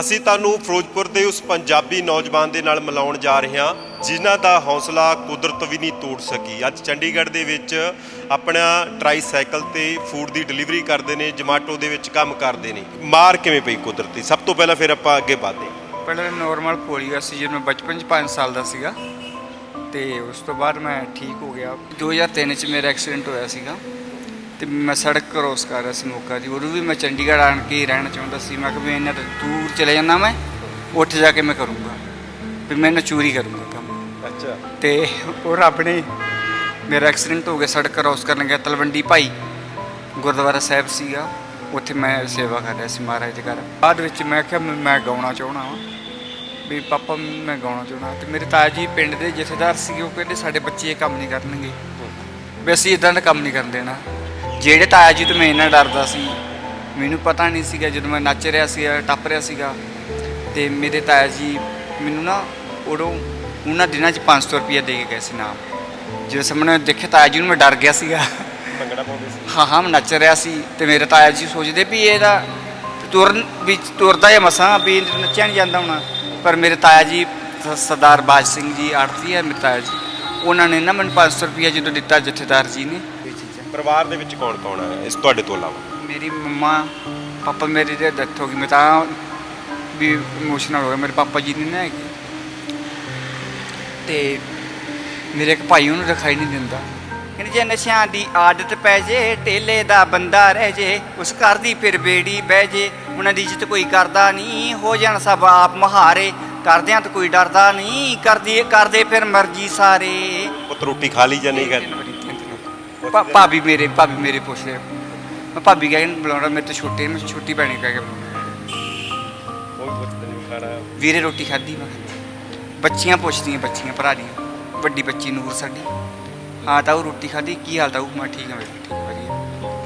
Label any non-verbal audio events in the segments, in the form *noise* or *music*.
ਅਸੀਂ ਤੁਹਾਨੂੰ ਫਿਰੋਜ਼ਪੁਰ ਦੇ ਉਸ ਪੰਜਾਬੀ ਨੌਜਵਾਨ ਦੇ ਨਾਲ ਮਿਲਾਉਣ ਜਾ ਰਹੇ ਹਾਂ, ਜਿਨ੍ਹਾਂ ਦਾ ਹੌਸਲਾ ਕੁਦਰਤ ਵੀ ਨਹੀਂ ਤੋੜ ਸਕੀ। ਅੱਜ ਚੰਡੀਗੜ੍ਹ ਦੇ ਵਿੱਚ ਆਪਣਾ ਟਰਾਈਸਾਈਕਲ ਤੇ ਫੂਡ ਦੀ ਡਿਲੀਵਰੀ ਕਰਦੇ ਨੇ, ਜਮਾਟੋ ਦੇ ਵਿੱਚ ਕੰਮ ਕਰਦੇ ਨੇ। ਮਾਰ ਕਿਵੇਂ ਪਈ ਕੁਦਰਤੀ ਸਭ ਤੋਂ ਪਹਿਲਾਂ ਫਿਰ ਆਪਾਂ ਅੱਗੇ ਵਧਦੇ ਹਾਂ। ਪਹਿਲਾਂ ਨੋਰਮਲ ਪੋਲੀਓ ਸੀ, ਜਦੋਂ ਮੈਂ ਬਚਪਨ ਚ 5 ਸਾਲ ਦਾ ਸੀਗਾ। ਤੇ ਉਸ ਤੋਂ ਬਾਅਦ ਮੈਂ ਠੀਕ ਹੋ ਗਿਆ। 2003 ਚ ਮੇਰਾ ਐਕਸੀਡੈਂਟ ਹੋਇਆ ਸੀਗਾ। ਤੇ ਮੈਂ ਸੜਕ ਕ੍ਰੋਸ ਕਰ ਰਿਹਾ ਸੀ ਮੋਗਾ ਦੀ ਉਦੋਂ ਵੀ ਮੈਂ ਚੰਡੀਗੜ੍ਹ ਆਣ ਕੇ ਹੀ ਰਹਿਣਾ ਚਾਹੁੰਦਾ ਸੀ। ਮੈਂ ਕਿਹਾ ਵੀ ਇਹਨਾਂ ਤੋਂ ਦੂਰ ਚਲੇ ਜਾਂਦਾ ਮੈਂ ਉੱਠ ਜਾ ਕੇ ਮੈਂ ਕਰੂੰਗਾ। ਵੀ ਮੈਂ ਨਾ ਚੋਰੀ ਕਰੂੰਗਾ ਕੰਮ। ਅੱਛਾ। ਤੇ ਉਹ ਰੱਬ ਨੇ ਮੇਰਾ ਐਕਸੀਡੈਂਟ ਹੋ ਗਿਆ ਸੜਕ ਕ੍ਰੋਸ ਕਰਨ ਗਿਆ ਤਲਵੰਡੀ ਭਾਈ ਗੁਰਦੁਆਰਾ ਸਾਹਿਬ ਸੀਗਾ ਉੱਥੇ ਮੈਂ ਸੇਵਾ ਕਰ ਰਿਹਾ ਸੀ ਮਹਾਰਾਜ ਦੇ ਘਰ। ਬਾਅਦ ਵਿੱਚ ਮੈਂ ਕਿਹਾ ਮੈਂ- ਮੈਂ ਗਾਉਣਾ ਚਾਹਣਾ ਵਾਂ। ਵੀ ਪਾਪਾ ਮੈਂ ਗਾਉਣਾ ਚਾਹਣਾ ਤੇ ਮੇਰੇ ਤਾਇਆ ਜੀ ਪਿੰਡ ਦੇ ਜਥੇਦਾਰ ਸੀਗੇ ਉਹ ਕਹਿੰਦੇ ਸਾਡੇ ਬੱਚੇ ਇਹ ਕੰਮ ਨਹੀਂ ਕਰਨਗੇ। ਵੀ ਅਸੀਂ ਇਦਾਂ ਦਾ ਕੰਮ ਨਹੀਂ ਕਰਨ ਦੇਣਾ। ਜਿਹੜੇ ਤਾਇਆ ਜੀ ਤੋਂ ਮੈਂ ਇੰਨਾ ਡਰਦਾ ਸੀ ਮੈਨੂੰ ਪਤਾ ਨਹੀਂ ਸੀਗਾ ਜਦੋਂ ਮੈਂ ਨੱਚ ਰਿਹਾ ਸੀ ਟੱਪ ਰਿਹਾ ਸੀਗਾ ਤੇ ਮੇਰੇ ਤਾਇਆ ਜੀ ਮੈਨੂੰ ਨਾ ਉਦੋਂ ਉਹਨਾਂ ਦਿਨਾਂ 'ਚ 500 ਰੁਪਏ ਦੇ ਕੇ ਗਏ ਸੀ ਨਾਮ। ਜਦੋਂ ਸਾਹਮਣੇ ਦੇਖਿਆ ਤਾਇਆ ਜੀ ਨੂੰ ਮੈਂ ਡਰ ਗਿਆ ਸੀਗਾ। ਭੰਗੜਾ ਪਾਉਂਦੇ ਸੀ। ਹਾਂ ਹਾਂ ਮੈਂ ਨੱਚ ਰਿਹਾ ਸੀ ਤੇ ਮੇਰੇ ਤਾਇਆ ਜੀ ਸੋਚਦੇ ਵੀ ਇਹਦਾ ਤੁਰਨ ਵੀ ਤੁਰਦਾ ਹੈ ਮਸਾਂ ਵੀ ਨੱਚਿਆ ਨਹੀਂ ਜਾਂਦਾ ਹੋਣਾ। ਪਰ ਮੇਰੇ ਤਾਇਆ ਜੀ ਸਰਦਾਰ ਬਾਜ ਸਿੰਘ ਜੀ ਆੜਤੀ ਹੈ ਮੇਰੇ ਤਾਇਆ ਜੀ ਉਹਨਾਂ ਨੇ ਨਾ ਮੈਨੂੰ 500 ਰੁਪਏ ਜਦੋਂ ਦਿੱਤਾ ਜਥੇਦਾਰ ਜੀ ਨੇ ਪਰਿਵਾਰ ਦੇ ਵਿੱਚ ਕੌਣ ਕੌਣ ਹੈ ਇਸ ਤੁਹਾਡੇ ਤੋਂ ਇਲਾਵਾ? ਮੇਰੀ ਮੰਮਾ ਪਾਪਾ ਮੇਰੇ ਦੀ ਡੈਥ ਹੋ ਗਈ। ਮੈਂ ਤਾਂ ਵੀ ਇਮੋਸ਼ਨਲ ਹੋ ਗਿਆ। ਮੇਰੇ ਪਾਪਾ ਜੀ ਨਹੀਂ ਨਾ ਹੈਗੇ। ਤੇ ਮੇਰੇ ਇੱਕ ਭਾਈ ਉਹਨੂੰ ਦਿਖਾਈ ਨਹੀਂ ਦਿੰਦਾ। ਕਹਿੰਦੇ ਜੇ ਨਸ਼ਿਆਂ ਦੀ ਆਦਤ ਪੈ ਜੇ ਟੇਲੇ ਦਾ ਬੰਦਾ ਰਹਿ ਜੇ ਉਸ ਘਰ ਦੀ ਫਿਰ ਬੇੜੀ ਬਹਿ ਜੇ ਉਹਨਾਂ ਦੀ ਇੱਜ਼ਤ ਕੋਈ ਕਰਦਾ ਨਹੀਂ ਹੋ ਜਾਣ ਸਭ ਆਪ ਮਹਾਰੇ। ਕਰਦਿਆਂ ਤਾਂ ਕੋਈ ਡਰਦਾ ਨਹੀਂ ਕਰਦੀ ਕਰਦੇ ਫਿਰ ਮਰਜ਼ੀ ਸਾਰੇ। ਪੁੱਤ ਰੋਟੀ ਖਾ ਲਈ ਜਾਂ ਨਹੀਂ ਖਾਧੀ ਭਾ- ਭਾਬੀ ਮੇਰੇ ਭਾਬੀ ਮੇਰੇ ਪੁੱਛਦੇ ਆ। ਮੈਂ ਭਾਬੀ ਕਹਿ ਕੇ ਬੁਲਾਉਣਾ ਮੇਰੇ ਤੋਂ ਛੋਟੇ ਮੈਂ ਛੋਟੀ ਭੈਣੀ ਕਹਿ ਕੇ ਬੁਲਾਉਣਾ। ਉਹ ਵੀ ਪੁੱਛਦੇ ਨੇ ਖਾਣਾ ਵੀਰੇ ਰੋਟੀ ਖਾਧੀ ਮੈਂ? ਕਿਹਾ। ਬੱਚੀਆਂ ਪੁੱਛਦੀਆਂ ਬੱਚੀਆਂ ਭਰਾ ਦੀਆਂ ਵੱਡੀ ਬੱਚੀ ਨੂਰ ਸਾਡੀ। ਹਾਂ ਤਾਂ ਉਹ ਰੋਟੀ ਖਾਧੀ ਕੀ ਹਾਲ ਤਾਂ ਉਹ? ਮੈਂ ਠੀਕ ਹਾਂ ਬੇਟੀ ਠੀਕ ਵਧੀਆ।